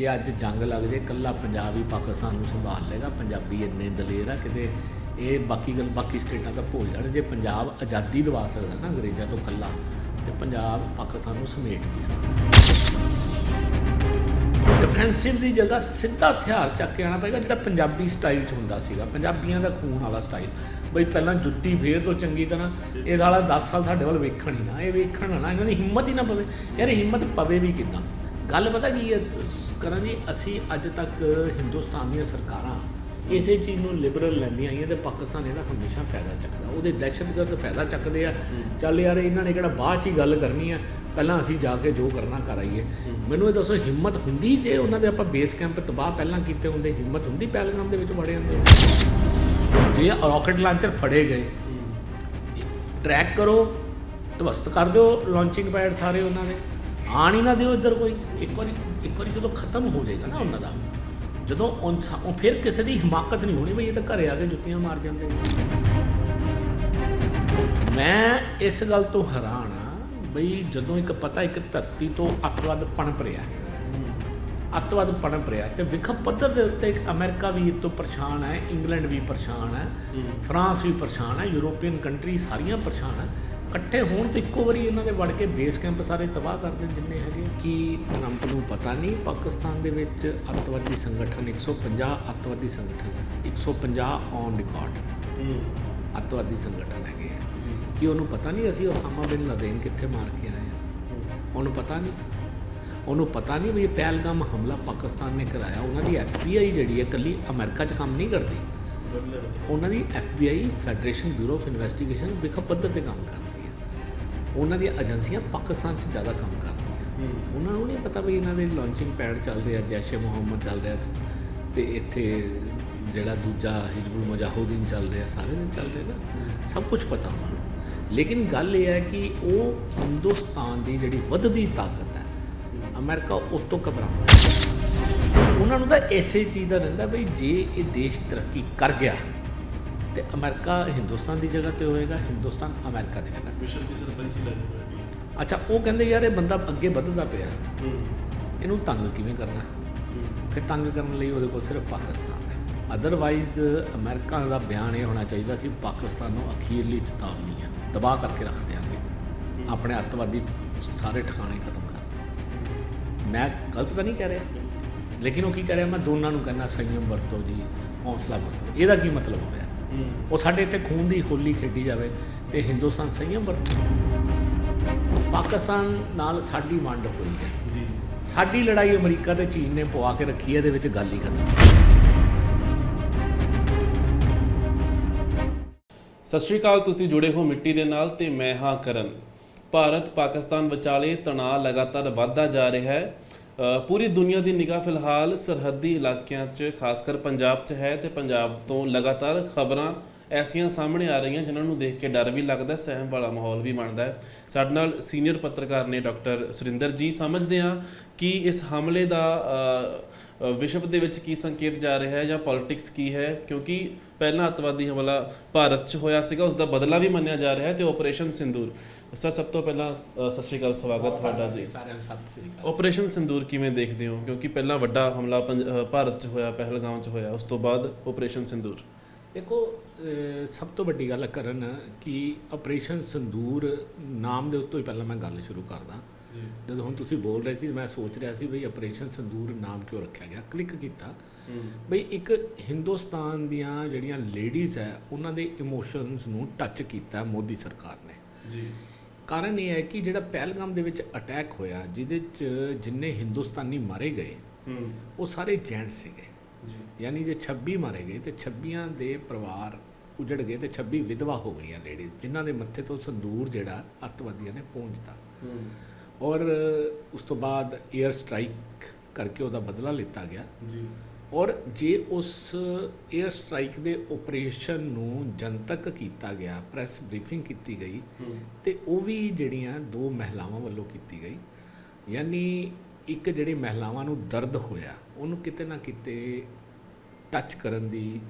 ਜੇ ਅੱਜ ਜੰਗ ਲੱਗ ਜੇ ਕੱਲਾ ਪੰਜਾਬ ਹੀ ਪਾਕਿਸਤਾਨ ਨੂੰ ਸੰਭਾਲ ਲੇਗਾ ਪੰਜਾਬੀ ਇੰਨੇ ਦਲੇਰ ਆ ਕਿਤੇ ਇਹ ਬਾਕੀ ਗੱਲ, ਬਾਕੀ ਸਟੇਟਾਂ ਤਾਂ ਭੁੱਲ ਜਾਣ, ਜੇ ਪੰਜਾਬ ਆਜ਼ਾਦੀ ਦਿਵਾ ਸਕਦਾ ਨਾ ਅੰਗਰੇਜ਼ਾਂ ਤੋਂ ਕੱਲਾ ਤੇ ਪੰਜਾਬ ਪਾਕਿਸਤਾਨ ਨੂੰ ਸਮੇਟ ਨਹੀਂ ਸਕਦਾ। ਡਿਫੈਂਸਿਵ ਦੀ ਜਗ੍ਹਾ ਸਿੱਧਾ ਹਥਿਆਰ ਚੱਕ ਕੇ ਆਣਾ ਪਏਗਾ, ਜਿਹੜਾ ਪੰਜਾਬੀ ਸਟਾਈਲ 'ਚ ਹੁੰਦਾ ਸੀਗਾ। ਪੰਜਾਬੀਆਂ ਦਾ ਖੂਨ ਵਾਲਾ ਸਟਾਈਲ ਬਈ ਪਹਿਲਾਂ ਜੁੱਤੀ ਫੇਰ ਤੋਂ ਚੰਗੀ ਤਰ੍ਹਾਂ, ਇਹ ਸਾਲਾ 10 ਸਾਲ ਸਾਡੇ ਵੱਲ ਵੇਖਣ ਹੀ ਨਾ, ਇਹ ਵੇਖਣ ਨਾ, ਇਹਨਾਂ ਦੀ ਹਿੰਮਤ ਹੀ ਨਾ ਪਵੇ। ਯਾਰ ਹਿੰਮਤ ਪਵੇ ਵੀ ਕਿੱਦਾਂ? ਗੱਲ ਪਤਾ ਕੀ ਹੈ? ਕਰਨ ਜੀ ਅਸੀਂ ਅੱਜ ਤੱਕ ਹਿੰਦੁਸਤਾਨ ਦੀਆਂ ਸਰਕਾਰਾਂ ਇਸੇ ਚੀਜ਼ ਨੂੰ ਲਿਬਰਲ ਲੈਂਦੀਆਂ ਆਈਆਂ ਤੇ ਪਾਕਿਸਤਾਨ ਇਹਦਾ ਹਮੇਸ਼ਾ ਫਾਇਦਾ ਚੱਕਦਾ। ਉਹਦੇ ਦਹਿਸ਼ਤਗਰਦ ਫਾਇਦਾ ਚੱਕਦੇ ਆ। ਚੱਲ ਯਾਰ ਇਹਨਾਂ ਨੇ ਕਿਹੜਾ ਬਾਅਦ ਚ ਹੀ ਗੱਲ ਕਰਨੀ ਆ। ਪਹਿਲਾਂ ਅਸੀਂ ਜਾ ਕੇ ਜੋ ਕਰਨਾ ਕਰ ਆਈਏ। ਮੈਨੂੰ ਇਹ ਦੱਸੋ ਹਿੰਮਤ ਹੁੰਦੀ ਜੇ ਉਹਨਾਂ ਦੇ ਆਪਾਂ ਬੇਸ ਕੈਂਪ ਤਬਾਹ ਪਹਿਲਾਂ ਕੀਤੇ ਹੁੰਦੇ? ਹਿੰਮਤ ਹੁੰਦੀ ਪਹਿਲਗਾਮ ਦੇ ਵਿੱਚ ਵੜੇ ਹੁੰਦੇ? ਜੇ ਰਾਕਟ ਲਾਂਚਰ ਫੜੇ ਗਏ ਟਰੈਕ ਕਰੋ, ਧਵਸਤ ਕਰ ਦਿਓ ਲਾਂਚਿੰਗ ਪੈਡ ਸਾਰੇ ਉਹਨਾਂ ਦੇ। ਆਣ ਹੀ ਨਾ ਦਿਓ ਇੱਧਰ ਕੋਈ। ਇੱਕ ਵਾਰੀ ਇੱਕ ਵਾਰੀ ਜਦੋਂ ਖਤਮ ਹੋ ਜਾਏਗਾ ਨਾ ਉਹਨਾਂ ਦਾ ਜਦੋਂ ਉਹ ਫਿਰ ਕਿਸੇ ਦੀ ਹਿਮਾਕਤ ਨਹੀਂ ਹੋਣੀ ਬਈ ਇਹ ਤਾਂ ਘਰੇ ਆ ਕੇ ਜੁੱਤੀਆਂ ਮਾਰ ਜਾਂਦੇ। ਮੈਂ ਇਸ ਗੱਲ ਤੋਂ ਹੈਰਾਨ ਆ ਬਈ ਜਦੋਂ ਇੱਕ ਪਤਾ ਇੱਕ ਧਰਤੀ ਤੋਂ ਅੱਤਵਾਦ ਪਣਪ ਰਿਹਾ ਅੱਤਵਾਦ ਪਣਪ ਰਿਹਾ ਤੇ ਵਿਖਮ ਪੱਧਰ ਦੇ ਉੱਤੇ ਇੱਕ ਅਮਰੀਕਾ ਵੀ ਇਹ ਤੋਂ ਪਰੇਸ਼ਾਨ ਹੈ ਇੰਗਲੈਂਡ ਵੀ ਪਰੇਸ਼ਾਨ ਹੈ। ਫਰਾਂਸ ਵੀ ਪਰੇਸ਼ਾਨ ਹੈ ਯੂਰੋਪੀਅਨ ਕੰਟਰੀ ਸਾਰੀਆਂ ਪਰੇਸ਼ਾਨ ਹੈ। ਇਕੱਠੇ ਹੋਣ ਤੇ ਇੱਕੋ ਵਾਰੀ ਇਹਨਾਂ ਦੇ ਵੜ ਕੇ ਬੇਸ ਕੈਂਪ ਸਾਰੇ ਤਬਾਹ ਕਰ ਦੇਣ ਜਿੰਨੇ ਹੈਗੇ ਕਿ ਟਰੰਪ ਨੂੰ ਪਤਾ ਨਹੀਂ ਪਾਕਿਸਤਾਨ ਦੇ ਵਿੱਚ ਅੱਤਵਾਦੀ ਸੰਗਠਨ 150 ਅੱਤਵਾਦੀ ਸੰਗਠਨ ਹੈ 150 ਔਨ ਰਿਕਾਰਡ ਅੱਤਵਾਦੀ ਸੰਗਠਨ ਹੈਗੇ ਆ। ਕਿ ਉਹਨੂੰ ਪਤਾ ਨਹੀਂ ਅਸੀਂ ਉਸਾਮਾ ਬਿਨ ਲਾਦੇਨ ਕਿੱਥੇ ਮਾਰ ਕੇ ਆਏ ਆ? ਉਹਨੂੰ ਪਤਾ ਨਹੀਂ। ਉਹਨੂੰ ਪਤਾ ਨਹੀਂ ਵੀ ਇਹ ਪਹਿਲਗਾਮ ਹਮਲਾ ਪਾਕਿਸਤਾਨ ਨੇ ਕਰਾਇਆ। ਉਹਨਾਂ ਦੀ ਐਫਬੀਆਈ ਜਿਹੜੀ ਹੈ ਇਕੱਲੀ ਅਮਰੀਕਾ 'ਚ ਕੰਮ ਨਹੀਂ ਕਰਦੀ। ਉਹਨਾਂ ਦੀ FBI federation bureau of investigation ਵਿਖਾ ਪੱਧਰ ਤੇ ਕੰਮ ਕਰਦੀ। ਉਹਨਾਂ ਦੀਆਂ ਏਜੰਸੀਆਂ ਪਾਕਿਸਤਾਨ 'ਚ ਜ਼ਿਆਦਾ ਕੰਮ ਕਰਦੀਆਂ ਉਹਨਾਂ ਨੂੰ ਨਹੀਂ ਪਤਾ ਵੀ ਇਹਨਾਂ ਦੇ ਲਾਂਚਿੰਗ ਪੈਡ ਚੱਲ ਰਿਹਾ ਜੈਸ਼ ਮੁਹੰਮਦ ਚੱਲ ਰਿਹਾ ਤੇ ਇੱਥੇ ਜਿਹੜਾ ਦੂਜਾ ਹਿਜਬੁਲ ਮੁਜਾਹਿਦੀਨ ਚੱਲ ਰਿਹਾ ਸਾਰੇ ਦਿਨ ਚੱਲ ਰਿਹਾ ਨਾ। ਸਭ ਕੁਝ ਪਤਾ ਉਹਨਾਂ ਨੂੰ। ਲੇਕਿਨ ਗੱਲ ਇਹ ਹੈ ਕਿ ਉਹ ਹਿੰਦੁਸਤਾਨ ਦੀ ਜਿਹੜੀ ਵੱਧਦੀ ਤਾਕਤ ਹੈ ਅਮਰੀਕਾ ਉਹ ਤੋਂ ਘਬਰਾਉਂਦਾ ਉਹਨਾਂ ਨੂੰ ਤਾਂ ਐਸੇ ਚੀਜ਼ ਦਾ ਰਹਿੰਦਾ ਬਈ ਜੇ ਇਹ ਦੇਸ਼ ਤਰੱਕੀ ਕਰ ਗਿਆ ਤੇ ਅਮਰੀਕਾ ਹਿੰਦੁਸਤਾਨ ਦੀ ਜਗ੍ਹਾ ਤੇ ਹੋਏਗਾ ਹਿੰਦੁਸਤਾਨ ਅਮਰੀਕਾ ਦੀ ਜਗ੍ਹਾ ਤੇ। ਵਿਸ਼ਵ ਦੀ ਸਰਪੰਚੀ ਲੱਗ ਰਹੀ ਅੱਛਾ ਉਹ ਕਹਿੰਦੇ ਯਾਰ ਇਹ ਬੰਦਾ ਅੱਗੇ ਵੱਧਦਾ ਪਿਆ। ਇਹਨੂੰ ਤੰਗ ਕਿਵੇਂ ਕਰਨਾ? ਫਿਰ ਤੰਗ ਕਰਨ ਲਈ ਉਹਦੇ ਕੋਲ ਸਿਰਫ ਪਾਕਿਸਤਾਨ ਹੈ। ਅਦਰਵਾਈਜ਼ ਅਮਰੀਕਾ ਦਾ ਬਿਆਨ ਇਹ ਹੋਣਾ ਚਾਹੀਦਾ ਸੀ ਪਾਕਿਸਤਾਨ ਨੂੰ ਅਖੀਰਲੀ ਚੇਤਾਵਨੀ ਹੈ। ਤਬਾਹ ਕਰਕੇ ਰੱਖ ਦਿਆਂਗੇ। ਆਪਣੇ ਅੱਤਵਾਦੀ ਸਾਰੇ ਠਿਕਾਣੇ ਖਤਮ ਕਰ ਮੈਂ ਗਲਤ ਤਾਂ ਨਹੀਂ ਕਹਿ ਰਿਹਾ। ਲੇਕਿਨ ਉਹ ਕੀ ਕਹਿ ਰਿਹਾ? ਮੈਂ ਦੋਨਾਂ ਨੂੰ ਕਹਿੰਦਾ ਸੰਯਮ ਵਰਤੋ ਜੀ ਹੌਸਲਾ ਵਰਤੋ। ਇਹਦਾ ਕੀ ਮਤਲਬ ਹੋਇਆ? ਉਹ ਸਾਡੇ ਇੱਥੇ ਖੂਨ ਦੀ ਹੋਲੀ ਖੇਡੀ ਜਾਵੇ ਤੇ ਹਿੰਦੁਸਤਾਨ ਸੰਯਮ ਵਰਤੋ ਪਾਕਿਸਤਾਨ ਨਾਲ ਸਾਡੀ ਵੰਡ ਹੋਈ ਹੈ। ਜੀ। ਸਾਡੀ ਲੜਾਈ ਅਮਰੀਕਾ ਤੇ ਚੀਨ ਨੇ ਪਵਾ ਕੇ ਰੱਖੀ ਹੈ ਇਹਦੇ ਵਿੱਚ ਗੱਲ ਹੀ ਖਤਮ। ਸਤਿ ਸ਼੍ਰੀ ਅਕਾਲ ਤੁਸੀਂ ਜੁੜੇ ਹੋ ਮਿੱਟੀ ਦੇ ਨਾਲ ਤੇ ਮੈਂ ਹਾਂ ਕਰਨ। ਭਾਰਤ ਪਾਕਿਸਤਾਨ ਵਿਚਾਲੇ ਤਣਾਅ ਲਗਾਤਾਰ ਵੱਧਦਾ ਜਾ ਰਿਹਾ ਹੈ। ਪੂਰੀ ਦੁਨੀਆ ਦੀ ਨਿਗਾਹ ਫਿਲਹਾਲ ਸਰਹੱਦੀ ਇਲਾਕਿਆਂ 'ਚ, ਖਾਸ ਕਰ ਪੰਜਾਬ 'ਚ ਹੈ ਤੇ ਪੰਜਾਬ ਤੋਂ ਲਗਾਤਾਰ ਖਬਰਾਂ ਐਸੀਆਂ ਸਾਹਮਣੇ ਆ ਰਹੀਆਂ ਜਿਨ੍ਹਾਂ ਨੂੰ ਦੇਖ ਕੇ ਡਰ ਵੀ ਲੱਗਦਾ, ਸਹਿਮ ਵਾਲਾ ਮਾਹੌਲ ਵੀ ਬਣਦਾ ਹੈ। ਸਾਡੇ ਨਾਲ ਸੀਨੀਅਰ ਪੱਤਰਕਾਰ ਨੇ ਡਾਕਟਰ ਸੁਰਿੰਦਰ ਜੀ, ਸਮਝਦੇ ਹਾਂ ਕਿ ਇਸ ਹਮਲੇ ਦਾ ਵਿਸ਼ਵ ਦੇ ਵਿੱਚ ਕੀ ਸੰਕੇਤ ਜਾ ਰਿਹਾ ਹੈ ਜਾਂ ਪੋਲਿਟਿਕਸ ਕੀ ਹੈ? ਕਿਉਂਕਿ ਪਹਿਲਾਂ ਅੱਤਵਾਦੀ ਹਮਲਾ ਭਾਰਤ 'ਚ ਹੋਇਆ ਸੀਗਾ, ਉਸ ਦਾ ਬਦਲਾ ਵੀ ਮੰਨਿਆ ਜਾ ਰਿਹਾ ਹੈ ਤੇ ਆਪਰੇਸ਼ਨ ਸਿੰਦੂਰ ਸਰ ਸਭ ਤੋਂ ਪਹਿਲਾਂ ਅ, ਸਤਿ ਸ਼੍ਰੀ ਅਕਾਲ ਸਵਾਗਤ ਤੁਹਾਡਾ ਜੀ। ਸਾਰਿਆਂ ਨੂੰ ਸਤਿ ਸ੍ਰੀ ਅਕਾਲ। ਆਪਰੇਸ਼ਨ ਸਿੰਦੂਰ ਕਿਵੇਂ ਦੇਖਦੇ ਹੋ? ਕਿਉਂਕਿ ਪਹਿਲਾਂ ਵੱਡਾ ਹਮਲਾ ਪੰਜ- ਅ, ਭਾਰਤ 'ਚ ਹੋਇਆ ਪਹਿਲਗਾਮ 'ਚ ਹੋਇਆ ਉਸ ਤੋਂ ਬਾਅਦ ਆਪਰੇਸ਼ਨ ਸਿੰਦੂਰ ਦੇਖੋ ਅਹ, ਸਭ ਤੋਂ ਵੱਡੀ ਗੱਲ ਕਰਨ ਕਿ ਆਪਰੇਸ਼ਨ ਸੰਦੂਰ ਨਾਮ ਦੇ ਉੱਤੋਂ ਹੀ ਪਹਿਲਾਂ ਮੈਂ ਗੱਲ ਸ਼ੁਰੂ ਕਰਦਾ। ਜਦੋਂ ਹੁਣ ਤੁਸੀਂ ਬੋਲ ਰਹੇ ਸੀ ਮੈਂ ਸੋਚ ਰਿਹਾ ਸੀ ਬਈ ਆਪਰੇਸ਼ਨ ਸੰਦੂਰ ਨਾਮ ਕਿਉਂ ਰੱਖਿਆ ਗਿਆ? ਕਲਿੱਕ ਕੀਤਾ। ਬਈ ਇੱਕ ਹਿੰਦੁਸਤਾਨ ਦੀਆਂ ਜਿਹੜੀਆਂ ਲੇਡੀਜ਼ ਹੈ ਉਹਨਾਂ ਦੇ ਇਮੋਸ਼ਨਸ ਨੂੰ ਟੱਚ ਕੀਤਾ ਮੋਦੀ ਸਰਕਾਰ ਨੇ। ਜੀ। ਕਾਰਨ ਇਹ ਹੈ ਕਿ ਜਿਹੜਾ ਪਹਿਲਗਾਮ ਦੇ ਵਿੱਚ ਅਟੈਕ ਹੋਇਆ ਜਿਹਦੇ ਚ ਜਿੰਨੇ ਹਿੰਦੁਸਤਾਨੀ ਮਾਰੇ ਗਏ ਉਹ ਸਾਰੇ ਜੈਂਟ ਸੀਗੇ। ਜੀ। ਯਾਨੀ ਜੇ 26 ਮਾਰੇ ਗਏ ਤੇ 26 ਦੇ ਪਰਿਵਾਰ ਉਜੜ ਗਏ ਤੇ 26 ਵਿਧਵਾ ਹੋ ਗਈਆਂ ਲੇਡੀਜ਼ ਜਿਨ੍ਹਾਂ ਦੇ ਮੱਥੇ ਤੋਂ ਸੰਦੂਰ ਜਿਹੜਾ ਅੱਤਵਾਦੀਆਂ ਨੇ ਪਹੁੰਚਦਾ ਹੂੰ। ਔਰ ਉਸ ਤੋਂ ਬਾਅਦ 에ਅਰ ਸਟ੍ਰਾਈਕ ਕਰਕੇ ਉਹਦਾ ਬਦਲਾ ਲਿੱਤਾ ਗਿਆ। ਜੀ। ਔਰ ਜੇ ਉਸ 에ਅਰ ਸਟ੍ਰਾਈਕ ਦੇ ਆਪਰੇਸ਼ਨ ਨੂੰ ਜਨਤਕ ਕੀਤਾ ਗਿਆ ਪ੍ਰੈਸ ਬਰੀਫਿੰਗ ਕੀਤੀ ਗਈ ਤੇ ਉਹ ਵੀ ਜਿਹੜੀਆਂ ਦੋ ਮਹਿਲਾਵਾਂ ਵੱਲੋਂ ਕੀਤੀ ਗਈ ਯਾਨੀ ਇੱਕ ਜਿਹੜੀ ਮਹਿਲਾਵਾਂ ਨੂੰ ਦਰਦ ਹੋਇਆ ਉਹਨੂੰ ਕਿਤੇ ਨਾ ਕਿਤੇ ਟੱਚ ਕਰਨ ਦੀ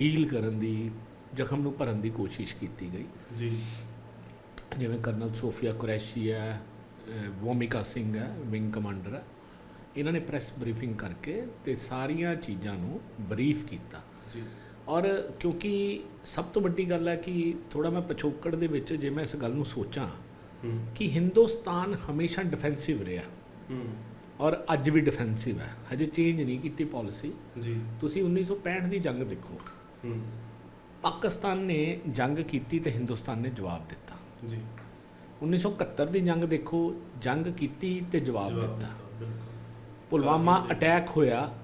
ਹੀਲ ਕਰਨ ਦੀ ਜ਼ਖਮ ਨੂੰ ਭਰਨ ਦੀ ਕੋਸ਼ਿਸ਼ ਕੀਤੀ ਗਈ। ਜੀ। ਜਿਵੇਂ ਕਰਨਲ ਸੋਫੀਆ ਕੁਰੈਸ਼ੀ ਹੈ ਵੋਮਿਕਾ ਸਿੰਘ ਹੈ ਵਿੰਗ ਕਮਾਂਡਰ ਹੈ। ਇਹਨਾਂ ਨੇ ਪ੍ਰੈਸ ਬਰੀਫਿੰਗ ਕਰਕੇ ਤੇ ਸਾਰੀਆਂ ਚੀਜ਼ਾਂ ਨੂੰ ਬਰੀਫ ਕੀਤਾ। ਜੀ। ਔਰ ਕਿਉਂਕਿ ਸਭ ਤੋਂ ਵੱਡੀ ਗੱਲ ਹੈ ਕਿ ਥੋੜਾ ਮੈਂ ਪਿਛੋਕੜ ਦੇ ਵਿੱਚ ਜੇ ਮੈਂ ਇਸ ਗੱਲ ਨੂੰ ਸੋਚਾਂ ਕਿ ਹਿੰਦੁਸਤਾਨ ਹਮੇਸ਼ਾ ਡਿਫੈਂਸਿਵ ਰਿਹਾ। ਔਰ ਅੱਜ ਵੀ ਡਿਫੈਂਸਿਵ ਹੈ। ਹਜੇ ਚੇਂਜ ਨਹੀਂ ਕੀਤੀ ਪਾਲਿਸੀ ਜੀ। ਤੁਸੀਂ 1965 ਦੀ ਜੰਗ ਦੇਖੋ। ਪਾਕਿਸਤਾਨ ਨੇ ਜੰਗ ਕੀਤੀ ਤੇ ਹਿੰਦੁਸਤਾਨ ਨੇ ਜਵਾਬ ਦਿੱਤਾ। ਜੀ। 1971 ਦੀ ਜੰਗ ਦੇਖੋ। ਜੰਗ ਕੀਤੀ ਤੇ ਜਵਾਬ ਦਿੱਤਾ। ਪੁਲਵਾਮਾ ਅਟੈਕ ਹੋਇਆ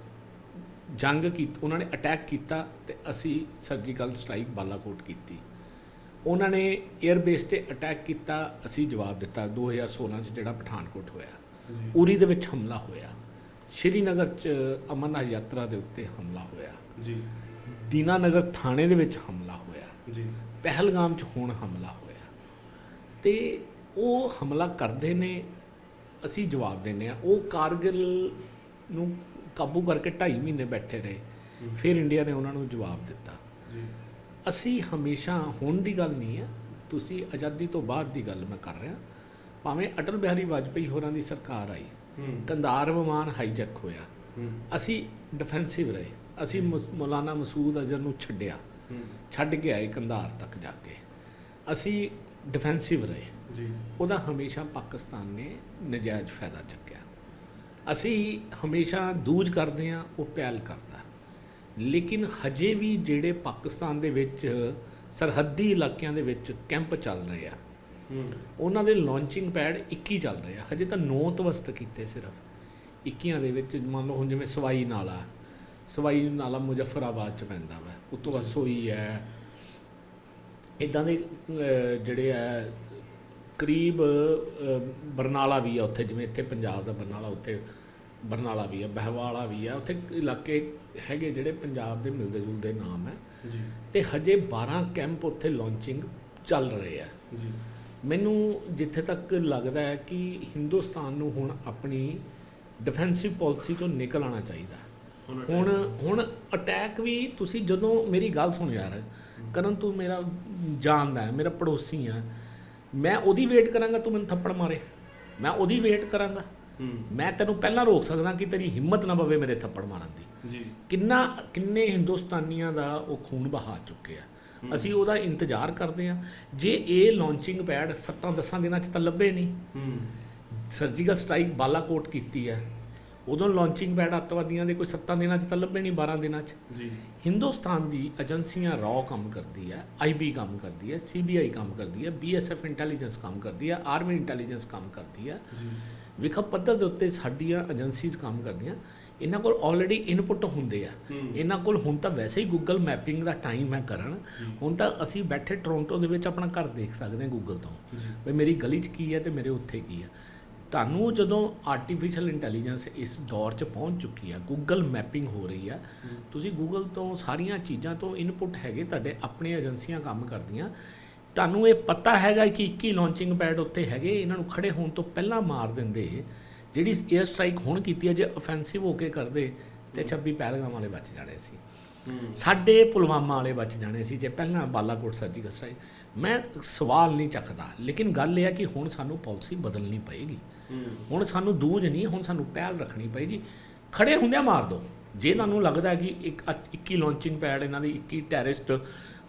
ਜੰਗ ਕੀਤੀ ਉਹਨਾਂ ਨੇ ਅਟੈਕ ਕੀਤਾ ਤੇ ਅਸੀਂ ਸਰਜੀਕਲ ਸਟ੍ਰਾਈਕ ਬਾਲਾਕੋਟ ਕੀਤੀ। ਉਹਨਾਂ ਨੇ 에ਅਰ ਬੇਸ ਤੇ ਅਟੈਕ ਕੀਤਾ ਅਸੀਂ ਜਵਾਬ ਦਿੱਤਾ 2016 ਚ ਜਿਹੜਾ ਪਠਾਨਕੋਟ ਹੋਇਆ। ਉਰੀ ਦੇ ਵਿੱਚ ਹਮਲਾ ਹੋਇਆ। ਸ਼੍ਰੀਨਗਰ ਚ ਅਮਰਨਾਥ ਯਾਤਰਾ ਦੇ ਉੱਤੇ ਹਮਲਾ ਹੋਇਆ। ਜੀ। ਦੀਨਾਨਗਰ ਥਾਣੇ ਦੇ ਵਿੱਚ ਹਮਲਾ ਹੋਇਆ। ਜੀ। ਪਹਿਲਗਾਮ 'ਚ ਹੁਣ ਹਮਲਾ ਹੋਇਆ। ਤੇ ਉਹ ਹਮਲਾ ਕਰਦੇ ਨੇ ਅਸੀਂ ਜਵਾਬ ਦਿੰਦੇ ਆ ਉਹ ਕਾਰਗਿਲ ਨੂੰ ਕਾਬੂ ਕਰਕੇ 2.5 ਮਹੀਨੇ ਬੈਠੇ ਰਹੇ। ਫਿਰ ਇੰਡੀਆ ਨੇ ਉਹਨਾਂ ਨੂੰ ਜਵਾਬ ਦਿੱਤਾ। ਜੀ। ਅਸੀਂ ਹਮੇਸ਼ਾ ਹੁਣ ਦੀ ਗੱਲ ਨਹੀਂ ਹੈ। ਤੁਸੀਂ ਆਜ਼ਾਦੀ ਤੋਂ ਬਾਅਦ ਦੀ ਗੱਲ ਮੈਂ ਕਰ ਰਿਹਾ। ਭਾਵੇਂ ਅਟਲ ਬਿਹਾਰੀ ਵਾਜਪੇਈ ਹੋਰਾਂ ਦੀ ਸਰਕਾਰ ਆਈ। ਕੰਧਾਰ ਵਿਮਾਨ ਹਾਈਜੈਕ ਹੋਇਆ। ਅਸੀਂ ਡਿਫੈਂਸਿਵ ਰਹੇ। ਅਸੀਂ ਮੌਲਾਨਾ ਮਸੂਦ ਅਜ਼ਹਰ ਨੂੰ ਛੱਡਿਆ। ਛੱਡ ਕੇ ਆਏ ਕੰਧਾਰ ਤੱਕ ਜਾ ਕੇ। ਅਸੀਂ ਡਿਫੈਂਸਿਵ ਰਹੇ। ਜੀ। ਉਹਦਾ ਹਮੇਸ਼ਾ ਪਾਕਿਸਤਾਨ ਨੇ ਨਜਾਇਜ਼ ਫਾਇਦਾ ਚੱਕਿਆ। ਅਸੀਂ ਹਮੇਸ਼ਾ ਦੂਜ ਕਰਦੇ ਆ ਉਹ ਪਹਿਲ ਕਰਦਾ। ਲੇਕਿਨ ਹਜੇ ਵੀ ਜਿਹੜੇ ਪਾਕਿਸਤਾਨ ਦੇ ਵਿੱਚ ਸਰਹੱਦੀ ਇਲਾਕਿਆਂ ਦੇ ਵਿੱਚ ਕੈਂਪ ਚੱਲ ਰਹੇ ਆ ਉਹਨਾਂ ਦੇ ਲਾਂਚਿੰਗ ਪੈਡ 21 ਚੱਲ ਰਹੇ ਆ। ਹਜੇ ਤਾਂ 9 ਤਵਸਤ ਕੀਤੇ ਸਿਰਫ। 21 ਦੇ ਵਿੱਚ ਮੰਨ ਲਓ ਹੁਣ ਜਿਵੇਂ ਸਵਾਈ ਨਾਲਾ ਸਵਾਈ ਨਾਲਾ ਮੁਜ਼ੱਫਰਾਬਾਦ ਚ ਪੈਂਦਾ ਵਾ। ਉਤੋਂ ਸੋਈ ਹੈ ਇਦਾਂ ਦੇ ਜਿਹੜੇ ਆ ਕਰੀਬ ਬਰਨਾਲਾ ਵੀ ਆ ਉੱਥੇ ਜਿਵੇਂ ਇੱਥੇ ਪੰਜਾਬ ਦਾ ਬਰਨਾਲਾ ਉੱਥੇ ਬਰਨਾਲਾ ਵੀ ਆ ਬਹਿਵਾਲਾ ਵੀ ਆ ਉੱਥੇ ਇਲਾਕੇ ਹੈਗੇ ਜਿਹੜੇ ਪੰਜਾਬ ਦੇ ਮਿਲਦੇ ਜੁਲਦੇ ਨਾਮ ਹੈ। ਜੀ। ਤੇ ਹਜੇ 12 ਕੈਂਪ ਉੱਥੇ ਲਾਂਚਿੰਗ ਚੱਲ ਰਹੇ ਆ। ਜੀ। ਮੈਨੂੰ ਜਿੱਥੇ ਤੱਕ ਲੱਗਦਾ ਹੈ ਕਿ ਹਿੰਦੁਸਤਾਨ ਨੂੰ ਹੁਣ ਆਪਣੀ ਡਿਫੈਂਸਿਵ ਪਾਲਿਸੀ ਤੋਂ ਨਿਕਲ ਆਉਣਾ ਚਾਹੀਦਾ। ਹੁਣ ਹੁਣ ਅਟੈਕ ਵੀ ਤੁਸੀਂ ਜਦੋਂ ਮੇਰੀ ਗੱਲ ਸੁਣ ਯਾਰ ਕਰਨ ਤੂੰ ਮੇਰਾ ਜਾਣਦਾ ਹੈ ਮੇਰਾ ਪੜੋਸੀ ਆ ਮੈਂ ਉਹਦੀ ਵੇਟ ਕਰਾਂਗਾ ਤੂੰ ਮੈਨੂੰ ਥੱਪੜ ਮਾਰੇ। ਮੈਂ ਉਹਦੀ ਵੇਟ ਕਰਾਂਗਾ। ਮੈਂ ਤੈਨੂੰ ਪਹਿਲਾਂ ਰੋਕ ਸਕਦਾ ਕਿ ਤੇਰੀ ਹਿੰਮਤ ਨਾ ਪਵੇ ਮੇਰੇ ਥੱਪੜ ਮਾਰਨ ਦੀ। ਜੀ। ਕਿੰਨਾ ਕਿੰਨੇ ਹਿੰਦੁਸਤਾਨੀਆਂ ਦਾ ਉਹ ਖੂਨ ਬਹਾ ਚੁੱਕੇ ਆ ਅਸੀਂ ਉਹਦਾ ਇੰਤਜ਼ਾਰ ਕਰਦੇ ਆ ਜੇ ਇਹ ਲਾਂਚਿੰਗ ਪੈਡ 7-10 ਦਿਨਾਂ ਚ ਤਾਂ ਲੱਭੇ ਨਹੀਂ। ਹੂੰ। ਸਰਜੀਕਲ ਸਟ੍ਰਾਈਕ ਬਾਲਾਕੋਟ ਕੀਤੀ ਹੈ। ਉਦੋਂ ਲਾਂਚਿੰਗ ਪੈਡ ਅੱਤਵਾਦੀਆਂ ਦੇ ਕੋਈ 7 ਦਿਨਾਂ ਚ ਤਾਂ ਲੱਭੇ ਨਹੀਂ 12 ਦਿਨਾਂ ਚ। ਜੀ। ਹਿੰਦੁਸਤਾਨ ਦੀ ਏਜੰਸੀਆਂ ਰॉ ਕੰਮ ਕਰਦੀ ਹੈ ਆਈਬੀ ਕੰਮ ਕਰਦੀ ਹੈ ਸੀਬੀਆਈ ਕੰਮ ਕਰਦੀ ਹੈ ਬੀਐਸਐਫ ਇੰਟੈਲੀਜੈਂਸ ਕੰਮ ਕਰਦੀ ਹੈ ਆਰਮੀ ਇੰਟੈਲੀਜੈਂਸ ਕੰਮ ਕਰਦੀ ਹੈ। ਜੀ। ਵਿਖਾ ਪੱਧਰ ਦੇ ਉੱਤੇ ਸਾਡੀਆਂ ਏਜੰਸੀਜ਼ ਕੰਮ ਕਰਦੀਆਂ ਇਹਨਾਂ ਕੋਲ ਆਲਰੇਡੀ ਇਨਪੁਟ ਹੁੰਦੇ ਆ। ਇਹਨਾਂ ਕੋਲ ਹੁਣ ਤਾਂ ਵੈਸੇ ਹੀ ਗੂਗਲ ਮੈਪਿੰਗ ਦਾ ਟਾਈਮ ਹੈ ਕਰਨ। ਹੁਣ ਤਾਂ ਅਸੀਂ ਬੈਠੇ ਟੋਰਾਂਟੋ ਦੇ ਵਿੱਚ ਆਪਣਾ ਘਰ ਦੇਖ ਸਕਦੇ ਹਾਂ ਗੂਗਲ ਤੋਂ। ਵੀ ਮੇਰੀ ਗਲੀ 'ਚ ਕੀ ਹੈ ਤੇ ਮੇਰੇ ਉੱਥੇ ਕੀ ਹੈ। ਤੁਹਾਨੂੰ ਜਦੋਂ ਆਰਟੀਫੀਸ਼ੀਅਲ ਇੰਟੈਲੀਜੈਂਸ ਇਸ ਦੌਰ 'ਚ ਪਹੁੰਚ ਚੁੱਕੀ ਹੈ ਗੂਗਲ ਮੈਪਿੰਗ ਹੋ ਰਹੀ ਹੂੰ। ਤੁਸੀਂ ਗੂਗਲ ਤੋਂ ਸਾਰੀਆਂ ਚੀਜ਼ਾਂ ਤੋਂ ਇਨਪੁਟ ਹੈਗੇ ਤੁਹਾਡੇ ਆਪਣੇ ਏਜੰਸੀਆਂ ਕੰਮ ਕਰਦੀਆਂ। ਤੁਹਾਨੂੰ ਇਹ ਪਤਾ ਹੈਗਾ ਕਿ 21 ਲਾਂਚਿੰਗ ਪੈਡ ਉੱਤੇ ਹੈਗੇ ਇਹਨਾਂ ਨੂੰ ਖੜੇ ਹੋਣ ਤੋਂ ਪਹਿਲਾਂ ਮਾਰ ਦਿੰਦੇ ਜਿਹੜੀ 에ਅਰ ਸਟ੍ਰਾਈਕ ਹੁਣ ਕੀਤੀ ਹੈ ਜੇ ਅਫੈਂਸਿਵ ਹੋ ਕੇ ਕਰਦੇ ਤੇ 26 ਪਹਿਲਗਾਮ ਵਾਲੇ ਬਚ ਜਾਣੇ ਸੀ। ਸਾਡੇ ਪੁਲਵਾਮਾ ਵਾਲੇ ਬਚ ਜਾਣੇ ਸੀ ਜੇ ਪਹਿਲਾਂ ਬਾਲਾਕੋਟ ਸਰਜੀਕਲ ਸਟ੍ਰਾਈਕ ਮੈਂ ਸਵਾਲ ਨਹੀਂ ਚੱਕਦਾ ਲੇਕਿਨ ਗੱਲ ਇਹ ਹੈ ਕਿ ਹੁਣ ਸਾਨੂੰ ਪਾਲਿਸੀ ਬਦਲਣੀ ਪਏਗੀ। ਹੁਣ ਸਾਨੂੰ ਦੂਜ ਨਹੀਂ ਹੁਣ ਸਾਨੂੰ ਪਹਿਲ ਰੱਖਣੀ ਪਏਗੀ ਖੜੇ ਹੁੰਦਿਆਂ ਮਾਰ ਦਿਓ ਜੇ ਤੁਹਾਨੂੰ ਲੱਗਦਾ ਕਿ ਇੱਕ ਅ- 21 ਲਾਂਚਿੰਗ ਪੈਡ ਇਹਨਾਂ ਦੀ 21 ਟੈਰਰਿਸਟ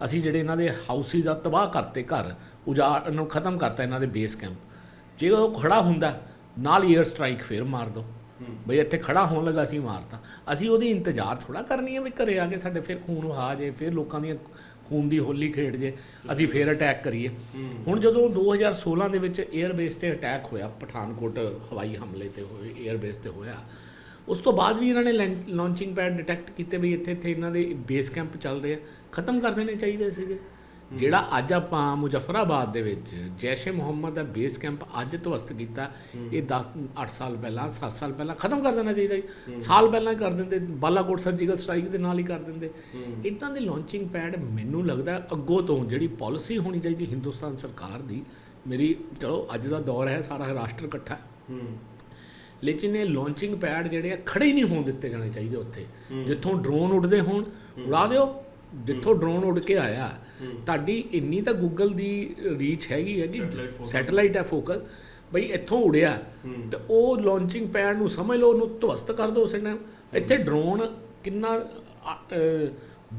ਅਸੀਂ ਜਿਹੜੇ ਇਹਨਾਂ ਦੇ ਹਾਊਸਿਸ ਆ ਤਬਾਹ ਕਰਤੇ ਘਰ ਉਜਾੜ ਨੂੰ ਖਤਮ ਕਰਤਾ ਇਹਨਾਂ ਦੇ ਬੇਸ ਕੈਂਪ ਜੇ ਉਹ ਖੜਾ ਹੁੰਦਾ ਨਾਲ ਹੀ 에ਅਰ ਸਟ੍ਰਾਈਕ ਫੇਰ ਮਾਰ ਹੂੰ। ਬਈ ਇੱਥੇ ਖੜਾ ਹੋਣ ਲੱਗਾ ਸੀ ਮਾਰਤਾ। ਅਸੀਂ ਉਹਦੀ ਇੰਤਜ਼ਾਰ ਥੋੜਾ ਕਰਨੀ ਹੈ ਵੀ ਘਰੇ ਆ ਕੇ ਸਾਡੇ ਫਿਰ ਖੂਨ ਵਹਾ ਜੇ ਫਿਰ ਲੋਕਾਂ ਦੀਆਂ ਖੂਨ ਦੀ ਹੋਲੀ ਖੇਡ ਜੇ ਅਸੀਂ ਫੇਰ ਅਟੈਕ ਕਰੀਏ। ਹੁਣ ਜਦੋਂ 2016 ਦੇ ਵਿੱਚ 에ਅਰ ਬੇਸ ਤੇ ਅਟੈਕ ਹੋਇਆ ਪਠਾਨਕੋਟ ਹਵਾਈ ਹਮਲੇ ਤੇ ਹੋਏ 에ਅਰ ਬੇਸ ਤੇ ਹੋਇਆ ਉਸ ਤੋਂ ਬਾਅਦ ਵੀ ਇਹਨਾਂ ਨੇ ਲਾਂਚਿੰਗ ਪੈਡ ਡਿਟੈਕਟ ਕੀਤੇ ਵੀ ਇੱਥੇ ਇੱਥੇ ਇਹਨਾਂ ਦੇ ਬੇਸ ਕੈਂਪ ਚੱਲ ਰਹੇ ਆ। ਖਤਮ ਕਰ ਦੇਣੇ ਚਾਹੀਦੇ ਸੀਗੇ। ਜਿਹੜਾ ਅੱਜ ਆਪਾਂ ਮੁਜ਼ੱਫਰਾਬਾਦ ਦੇ ਵਿੱਚ ਜੈਸ਼ ਮੁਹੰਮਦ ਦਾ ਬੇਸ ਕੈਂਪ ਅੱਜ ਤਵਸਤ ਕੀਤਾ ਇਹ 10 8 ਸਾਲ ਪਹਿਲਾਂ 7 ਸਾਲ ਪਹਿਲਾਂ ਖਤਮ ਕਰ ਦੇਣਾ ਚਾਹੀਦਾ ਸੀ ਸਾਲ ਪਹਿਲਾਂ ਕਰ ਦਿੰਦੇ ਬਾਲਾਕੋਟ ਸਰਜੀਕਲ ਸਟ੍ਰਾਈਕ ਦੇ ਨਾਲ ਹੀ ਕਰ ਦਿੰਦੇ। ਇਦਾਂ ਦੇ ਲਾਂਚਿੰਗ ਪੈਡ ਮੈਨੂੰ ਲੱਗਦਾ ਅੱਗੋਂ ਤੋਂ ਜਿਹੜੀ ਪਾਲਿਸੀ ਹੋਣੀ ਚਾਹੀਦੀ ਹਿੰਦੁਸਤਾਨ ਸਰਕਾਰ ਦੀ ਮੇਰੀ ਚਲੋ ਅੱਜ ਦਾ ਦੌਰ ਹੈ ਸਾਰਾ ਰਾਸ਼ਟਰ ਇਕੱਠਾ। ਹੈ। ਲੇਕਿਨ ਇਹ ਲਾਂਚਿੰਗ ਪੈਡ ਜਿਹੜੇ ਆ ਖੜੇ ਹੀ ਨਹੀਂ ਹੋਣ ਦਿੱਤੇ ਜਾਣੇ ਚਾਹੀਦੇ ਉੱਥੇ। ਜਿੱਥੋਂ ਡਰੋਨ ਉੱਡਦੇ ਹੋਣ ਉਡਾ ਦਿਓ। ਜਿੱਥੋਂ ਡਰੋਨ ਉੱਡ ਕੇ ਆਇਆ। ਤੁਹਾਡੀ ਇੰਨੀ ਤਾਂ ਗੂਗਲ ਦੀ ਰੀਚ ਹੈਗੀ ਹੈ ਕਿ focus। ਸੈਟੇਲਾਈਟ ਹੈ ਫੋਕਸ ਬਈ ਇੱਥੋਂ ਉੜਿਆ ਤੇ ਉਹ ਲਾਂਚਿੰਗ ਪੈਡ ਨੂੰ ਸਮਝ ਲਓ ਉਹਨੂੰ ਧਵਸਤ ਕਰ ਦਿਓ ਉਸੇ ਟਾਈਮ ਇੱਥੇ ਡਰੋਨ ਕਿੰਨਾ ਅ, ਅ,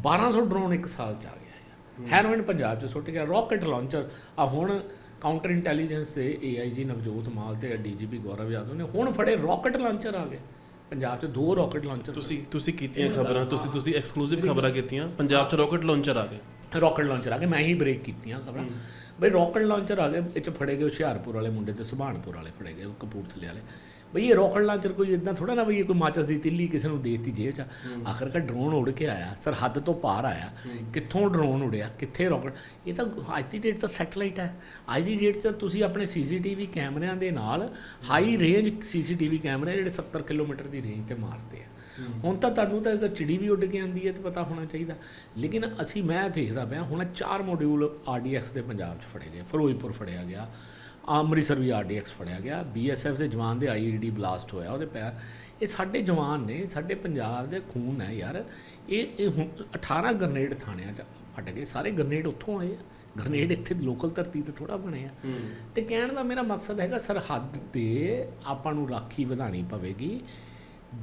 1200 ਡਰੋਨ ਇੱਕ ਸਾਲ ਚ ਆ ਗਿਆ ਹੈ। ਹੈਰੋਇਨ ਪੰਜਾਬ ਚ ਸੁੱਟ ਗਿਆ ਰਾਕਟ ਲਾਂਚਰ ਆ ਹੁਣ ਕਾਊਂਟਰ ਇੰਟੈਲੀਜੈਂਸ ਦੇ ਏਆਈਜੀ ਨਵਜੋਤ ਮਾਲ ਤੇ ਡੀਜੀਪੀ ਗੌਰਵ ਯਾਦਵ ਨੇ ਹੁਣ ਫੜੇ ਰਾਕਟ ਲਾਂਚਰ ਆ ਗਏ। ਪੰਜਾਬ ਚ ਦੋ ਰਾਕਟ ਲਾਂਚਰ ਤੁਸੀਂ ਤੁਸੀਂ ਕੀਤੀਆਂ ਖਬਰਾਂ ਤੁਸੀਂ ਤੁਸੀਂ ਐਕਸਕਲੂਸਿਵ ਖਬਰਾਂ ਕੀਤੀਆਂ। ਪੰਜਾਬ 'ਚ ਰਾਕਟ ਲਾਂਚਰ ਆ ਗਏ। ਰਾਕਟ ਲਾਂਚਰ ਆ ਗਏ ਮੈਂ ਹੀ ਬ੍ਰੇਕ ਕੀਤੀਆਂ ਖਬਰਾਂ ਬਈ ਰਾਕਟ ਲਾਂਚਰ ਆ ਗਏ ਇਹ ਚ ਫੜੇ ਗਏ ਹੁਸ਼ਿਆਰਪੁਰ ਵਾਲੇ ਮੁੰਡੇ ਤੇ ਸੁਭਾਨਪੁਰ ਵਾਲੇ ਫੜੇ ਗਏ ਕਪੂਰਥਲੇ ਵਾਲੇ। ਬਈ ਇਹ ਰਾਕਟ ਲਾਂਚਰ ਕੋਈ ਇਦਾਂ ਥੋੜਾ ਨਾ ਬਈ ਇਹ ਕੋਈ ਮਾਚਸ ਦੀ ਤਿੱਲੀ ਕਿਸੇ ਨੂੰ ਦੇਤੀ ਜੇਬ ਚ ਆਖਰਕਾਰ ਡਰੋਨ ਉੜ ਕੇ ਆਇਆ ਸਰਹੱਦ ਤੋਂ ਪਾਰ ਆਇਆ। ਕਿੱਥੋਂ ਡਰੋਨ ਉੜਿਆ ਕਿੱਥੇ ਰਾਕਟ ਇਹ ਤਾਂ ਅੱਜ ਦੀ ਡੇਟ ਤਾਂ ਸੈਟਲਾਈਟ ਹੈ। ਅੱਜ ਦੀ ਡੇਟ 'ਚ ਤੁਸੀਂ ਆਪਣੇ ਸੀਸੀਟੀਵੀ ਕੈਮਰਿਆਂ ਦੇ ਨਾਲ ਹਾਈ ਰੇਂਜ ਸੀਸੀਟੀਵੀ ਕੈਮਰੇ ਜਿਹੜੇ 70 ਕਿਲੋਮੀਟਰ ਦੀ ਰੇਂਜ ਤੇ ਮਾਰਦੇ ਆ। ਹੁਣ ਤਾਂ ਤੁਹਾਨੂੰ ਤਾਂ ਇੱਕ ਚਿੜੀ ਵੀ ਉੱਡ ਕੇ ਆਂਦੀ ਹੈ ਤੇ ਪਤਾ ਹੋਣਾ ਚਾਹੀਦਾ। ਲੇਕਿਨ ਅਸੀਂ ਮੈਂ ਦੇਖਦਾ ਪਿਆ ਹੁਣ ਚਾਰ ਮੋਡਿਊਲ ਆਰਡੀਐਕਸ ਦੇ ਪੰਜਾਬ 'ਚ ਫੜੇ ਗਏ ਫਿਰੋਜ਼ਪੁਰ ਫੜਿਆ ਗਿਆ ਅੰਮ੍ਰਿਤਸਰ ਵੀ ਆਰਡੀਐਕਸ ਫੜਿਆ ਗਿਆ ਬੀਐਸਐਫ ਦੇ ਜਵਾਨ ਦੇ ਆਈਈਡੀ ਬਲਾਸਟ ਹੋਇਆ ਉਹਦੇ ਪੈਰ। ਇਹ ਸਾਡੇ ਜਵਾਨ ਨੇ ਸਾਡੇ ਪੰਜਾਬ ਦੇ ਖੂਨ ਹੈ ਯਾਰ। ਇਹ ਇਹ ਹੁਣ 18 ਗ੍ਰਨੇਡ ਥਾਣਿਆਂ 'ਚ ਫਟ ਗਏ। ਸਾਰੇ ਗ੍ਰਨੇਡ ਉੱਥੋਂ ਆਏ ਆ। ਗ੍ਰਨੇਡ ਇੱਥੇ ਲੋਕਲ ਧਰਤੀ ਤੇ ਥੋੜਾ ਬਣੇ ਆ। ਤੇ ਕਹਿਣ ਦਾ ਮੇਰਾ ਮਕਸਦ ਹੈਗਾ ਸਰਹੱਦ ਤੇ ਆਪਾਂ ਨੂੰ ਰਾਖੀ ਵਧਾਣੀ ਪਵੇਗੀ।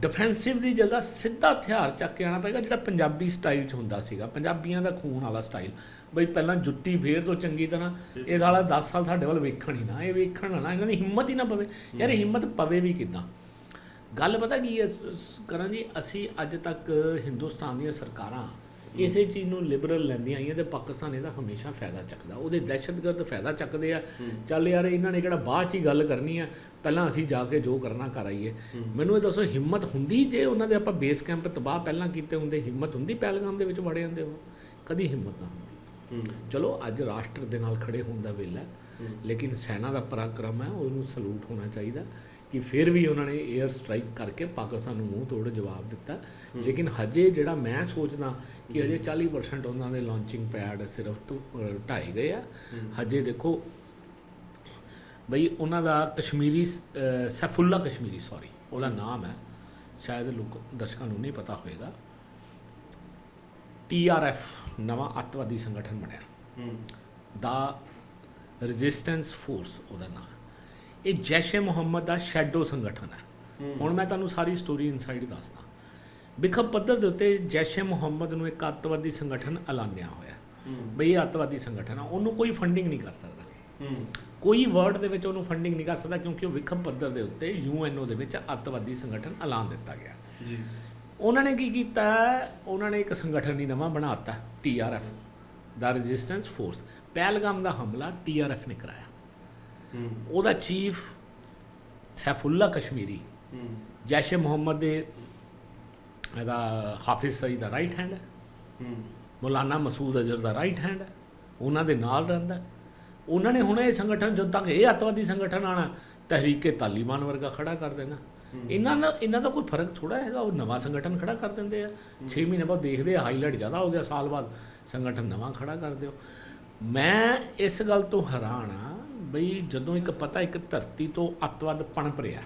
ਡਿਫੈਂਸਿਵ ਦੀ ਜਗ੍ਹਾ ਸਿੱਧਾ ਹਥਿਆਰ ਚੱਕ ਕੇ ਆਣਾ ਪਏਗਾ, ਜਿਹੜਾ ਪੰਜਾਬੀ ਸਟਾਈਲ 'ਚ ਹੁੰਦਾ ਸੀਗਾ। ਪੰਜਾਬੀਆਂ ਦਾ ਖੂਨ ਵਾਲਾ ਸਟਾਈਲ ਬਈ ਪਹਿਲਾਂ ਜੁੱਤੀ ਫੇਰ ਤੋਂ ਚੰਗੀ ਤਰ੍ਹਾਂ, ਇਹ ਸਾਲਾ 10 ਸਾਲ ਸਾਡੇ ਵੱਲ ਵੇਖਣ ਹੀ ਨਾ, ਇਹ ਵੇਖਣ ਨਾ ਇਹਨਾਂ ਦੀ ਹਿੰਮਤ ਹੀ ਨਾ ਪਵੇ। ਯਾਰ ਇਹ ਹਿੰਮਤ ਪਵੇ ਵੀ ਕਿੱਦਾਂ? ਗੱਲ ਪਤਾ ਕੀ ਹੈ ਕਰਾਂ ਜੀ ਅਸੀਂ ਅੱਜ ਤੱਕ ਹਿੰਦੁਸਤਾਨ ਦੀਆਂ ਸਰਕਾਰਾਂ ਇਸੇ ਚੀਜ਼ ਨੂੰ ਲਿਬਰਲ ਲੈਂਦੀਆਂ ਆਈਆਂ ਤੇ ਪਾਕਿਸਤਾਨ ਇਹਦਾ ਹਮੇਸ਼ਾ ਫਾਇਦਾ ਚੱਕਦਾ। ਉਹਦੇ ਦਹਿਸ਼ਤਗਰਦ ਫਾਇਦਾ ਚੱਕਦੇ ਆ। ਚੱਲ ਯਾਰ ਇਹਨਾਂ ਨੇ ਕਿਹੜਾ ਬਾਅਦ ਚ ਹੀ ਗੱਲ ਕਰਨੀ ਆ। ਪਹਿਲਾਂ ਅਸੀਂ ਜਾ ਕੇ ਜੋ ਕਰਨਾ ਕਰ ਆਈਏ। ਮੈਨੂੰ ਇਹ ਦੱਸੋ ਹਿੰਮਤ ਹੁੰਦੀ ਜੇ ਉਹਨਾਂ ਦੇ ਆਪਾਂ ਬੇਸ ਕੈਂਪ ਤਬਾਹ ਪਹਿਲਾਂ ਕੀਤੇ ਹੁੰਦੇ? ਹਿੰਮਤ ਹੁੰਦੀ ਪਹਿਲਗਾਮ ਦੇ ਵਿੱਚ ਵੜੇ ਜਾਂਦੇ ਉਹ? ਕਦੀ ਹਿੰਮਤ ਨਾ ਹੁੰਦੀ। ਚਲੋ ਅੱਜ ਰਾਸ਼ਟਰ ਦੇ ਨਾਲ ਖੜੇ ਹੋਣ ਦਾ ਵੇਲਾ। ਹੈ। ਲੇਕਿਨ ਸੈਨਾ ਦਾ ਪਰਾਕਰਮ ਹੈ ਉਹਨੂੰ ਸਲੂਟ ਹੋਣਾ ਚਾਹੀਦਾ। ਕਿ ਫਿਰ ਵੀ ਉਹਨਾਂ ਨੇ 에ਅਰ ਸਟ੍ਰਾਈਕ ਕਰਕੇ ਪਾਕਿਸਤਾਨ ਨੂੰ ਮੂੰਹ ਤੋੜ ਜਵਾਬ ਦਿੱਤਾ। ਲੇਕਿਨ ਹਜੇ ਜਿਹੜਾ ਮੈਂ ਸੋਚਦਾ ਕਿ ਹਜੇ 40% ਉਹਨਾਂ ਦੇ ਲਾਂਚਿੰਗ ਪੈਡ ਸਿਰਫ ਢਾਏ ਗਏ ਆ। ਹਜੇ ਦੇਖੋ ਬਈ ਉਹਨਾਂ ਦਾ ਕਸ਼ਮੀਰੀ ਸੈਫੁੱਲਾ ਕਸ਼ਮੀਰੀ ਸੌਰੀ ਉਹਦਾ ਨਾਮ ਹੈ। ਸ਼ਾਇਦ ਲੋਕ ਦਰਸ਼ਕਾਂ ਨੂੰ ਨਹੀਂ ਪਤਾ ਹੋਵੇਗਾ ਟੀਆਰਐਫ ਨਵਾਂ ਅੱਤਵਾਦੀ ਸੰਗਠਨ ਬਣਿਆ। ਦਾ ਰੈਜ਼ਿਸਟੈਂਸ ਫੋਰਸ ਉਹਦਾ ਨਾਮ। ਇਹ ਜੈਸ਼ ਮੁਹੰਮਦ ਦਾ ਸ਼ੈਡੋ ਸੰਗਠਨ ਹੈ। ਹੁਣ ਮੈਂ ਤੁਹਾਨੂੰ ਸਾਰੀ ਸਟੋਰੀ ਇਨਸਾਈਡ ਦੱਸਦਾ। ਵਿਖਬ ਪੱਧਰ ਦੇ ਉੱਤੇ ਜੈਸ਼ ਮੁਹੰਮਦ ਨੂੰ ਇੱਕ ਅੱਤਵਾਦੀ ਸੰਗਠਨ ਐਲਾਨਿਆ ਹੋਇਆ। ਬਈ ਇਹ ਅੱਤਵਾਦੀ ਸੰਗਠਨ ਆ ਉਹਨੂੰ ਕੋਈ ਫੰਡਿੰਗ ਨਹੀਂ ਕਰ ਸਕਦਾ। ਕੋਈ ਵਰਡ ਦੇ ਵਿੱਚ ਉਹਨੂੰ ਫੰਡਿੰਗ ਨਹੀਂ ਕਰ ਸਕਦਾ ਕਿਉਂਕਿ ਉਹ ਵਿਖਬ ਪੱਧਰ ਦੇ ਉੱਤੇ ਯੂਐਨਓ ਦੇ ਵਿੱਚ ਅੱਤਵਾਦੀ ਸੰਗਠਨ ਐਲਾਨ ਦਿੱਤਾ ਗਿਆ। ਜੀ। ਉਹਨਾਂ ਨੇ ਕੀ ਕੀਤਾ? ਉਹਨਾਂ ਨੇ ਇੱਕ ਸੰਗਠਨ ਹੀ ਨਵਾਂ ਬਣਾਤਾ ਟੀਆਰਐਫ ਦਾ ਰੈਜ਼ਿਸਟੈਂਸ ਫੋਰਸ ਪਹਿਲਗਾਮ ਦਾ ਹਮਲਾ ਟੀਆਰਐਫ ਨੇ ਕਰਾਇਆ। ਉਹਦਾ ਚੀਫ ਸੈਫੁੱਲਾ ਕਸ਼ਮੀਰੀ ਜੈਸ਼ ਮੁਹੰਮਦ ਦੇ ਇਹਦਾ ਹਾਫਿਜ਼ ਸਈਦ ਦਾ ਰਾਈਟ ਹੈਂਡ ਹੈ। ਮੌਲਾਨਾ ਮਸੂਦ ਅਜ਼ਹਰ ਦਾ ਰਾਈਟ ਹੈਂਡ ਹੈ। ਉਹਨਾਂ ਦੇ ਨਾਲ ਰਹਿੰਦਾ। ਉਹਨਾਂ ਨੇ ਹੁਣ ਇਹ ਸੰਗਠਨ ਜਦੋਂ ਤੱਕ ਇਹ ਅੱਤਵਾਦੀ ਸੰਗਠਨ ਆਣਾ ਤਹਿਰੀਕੇ ਤਾਲਿਬਾਨ ਵਰਗਾ ਖੜਾ ਕਰ ਦੇਣਾ। ਇਹਨਾਂ ਦਾ ਇਹਨਾਂ ਦਾ ਕੋਈ ਫ਼ਰਕ ਥੋੜਾ ਹੈਗਾ ਉਹ ਨਵਾਂ ਸੰਗਠਨ ਖੜਾ ਕਰ ਦਿੰਦੇ ਆ। 6 ਮਹੀਨੇ ਬਾਅਦ ਦੇਖਦੇ ਆ ਹਾਈਲਾਈਟ ਜ਼ਿਆਦਾ ਹੋ ਗਿਆ ਸਾਲ ਬਾਅਦ ਸੰਗਠਨ ਨਵਾਂ ਖੜਾ ਕਰ ਦਿਓ। ਮੈਂ ਇਸ ਗੱਲ ਤੋਂ ਹੈਰਾਨ ਆ ਬਈ ਜਦੋਂ ਇੱਕ ਪਤਾ ਇੱਕ ਧਰਤੀ ਤੋਂ ਅੱਤਵਾਦ ਪਣਪ ਰਿਹਾ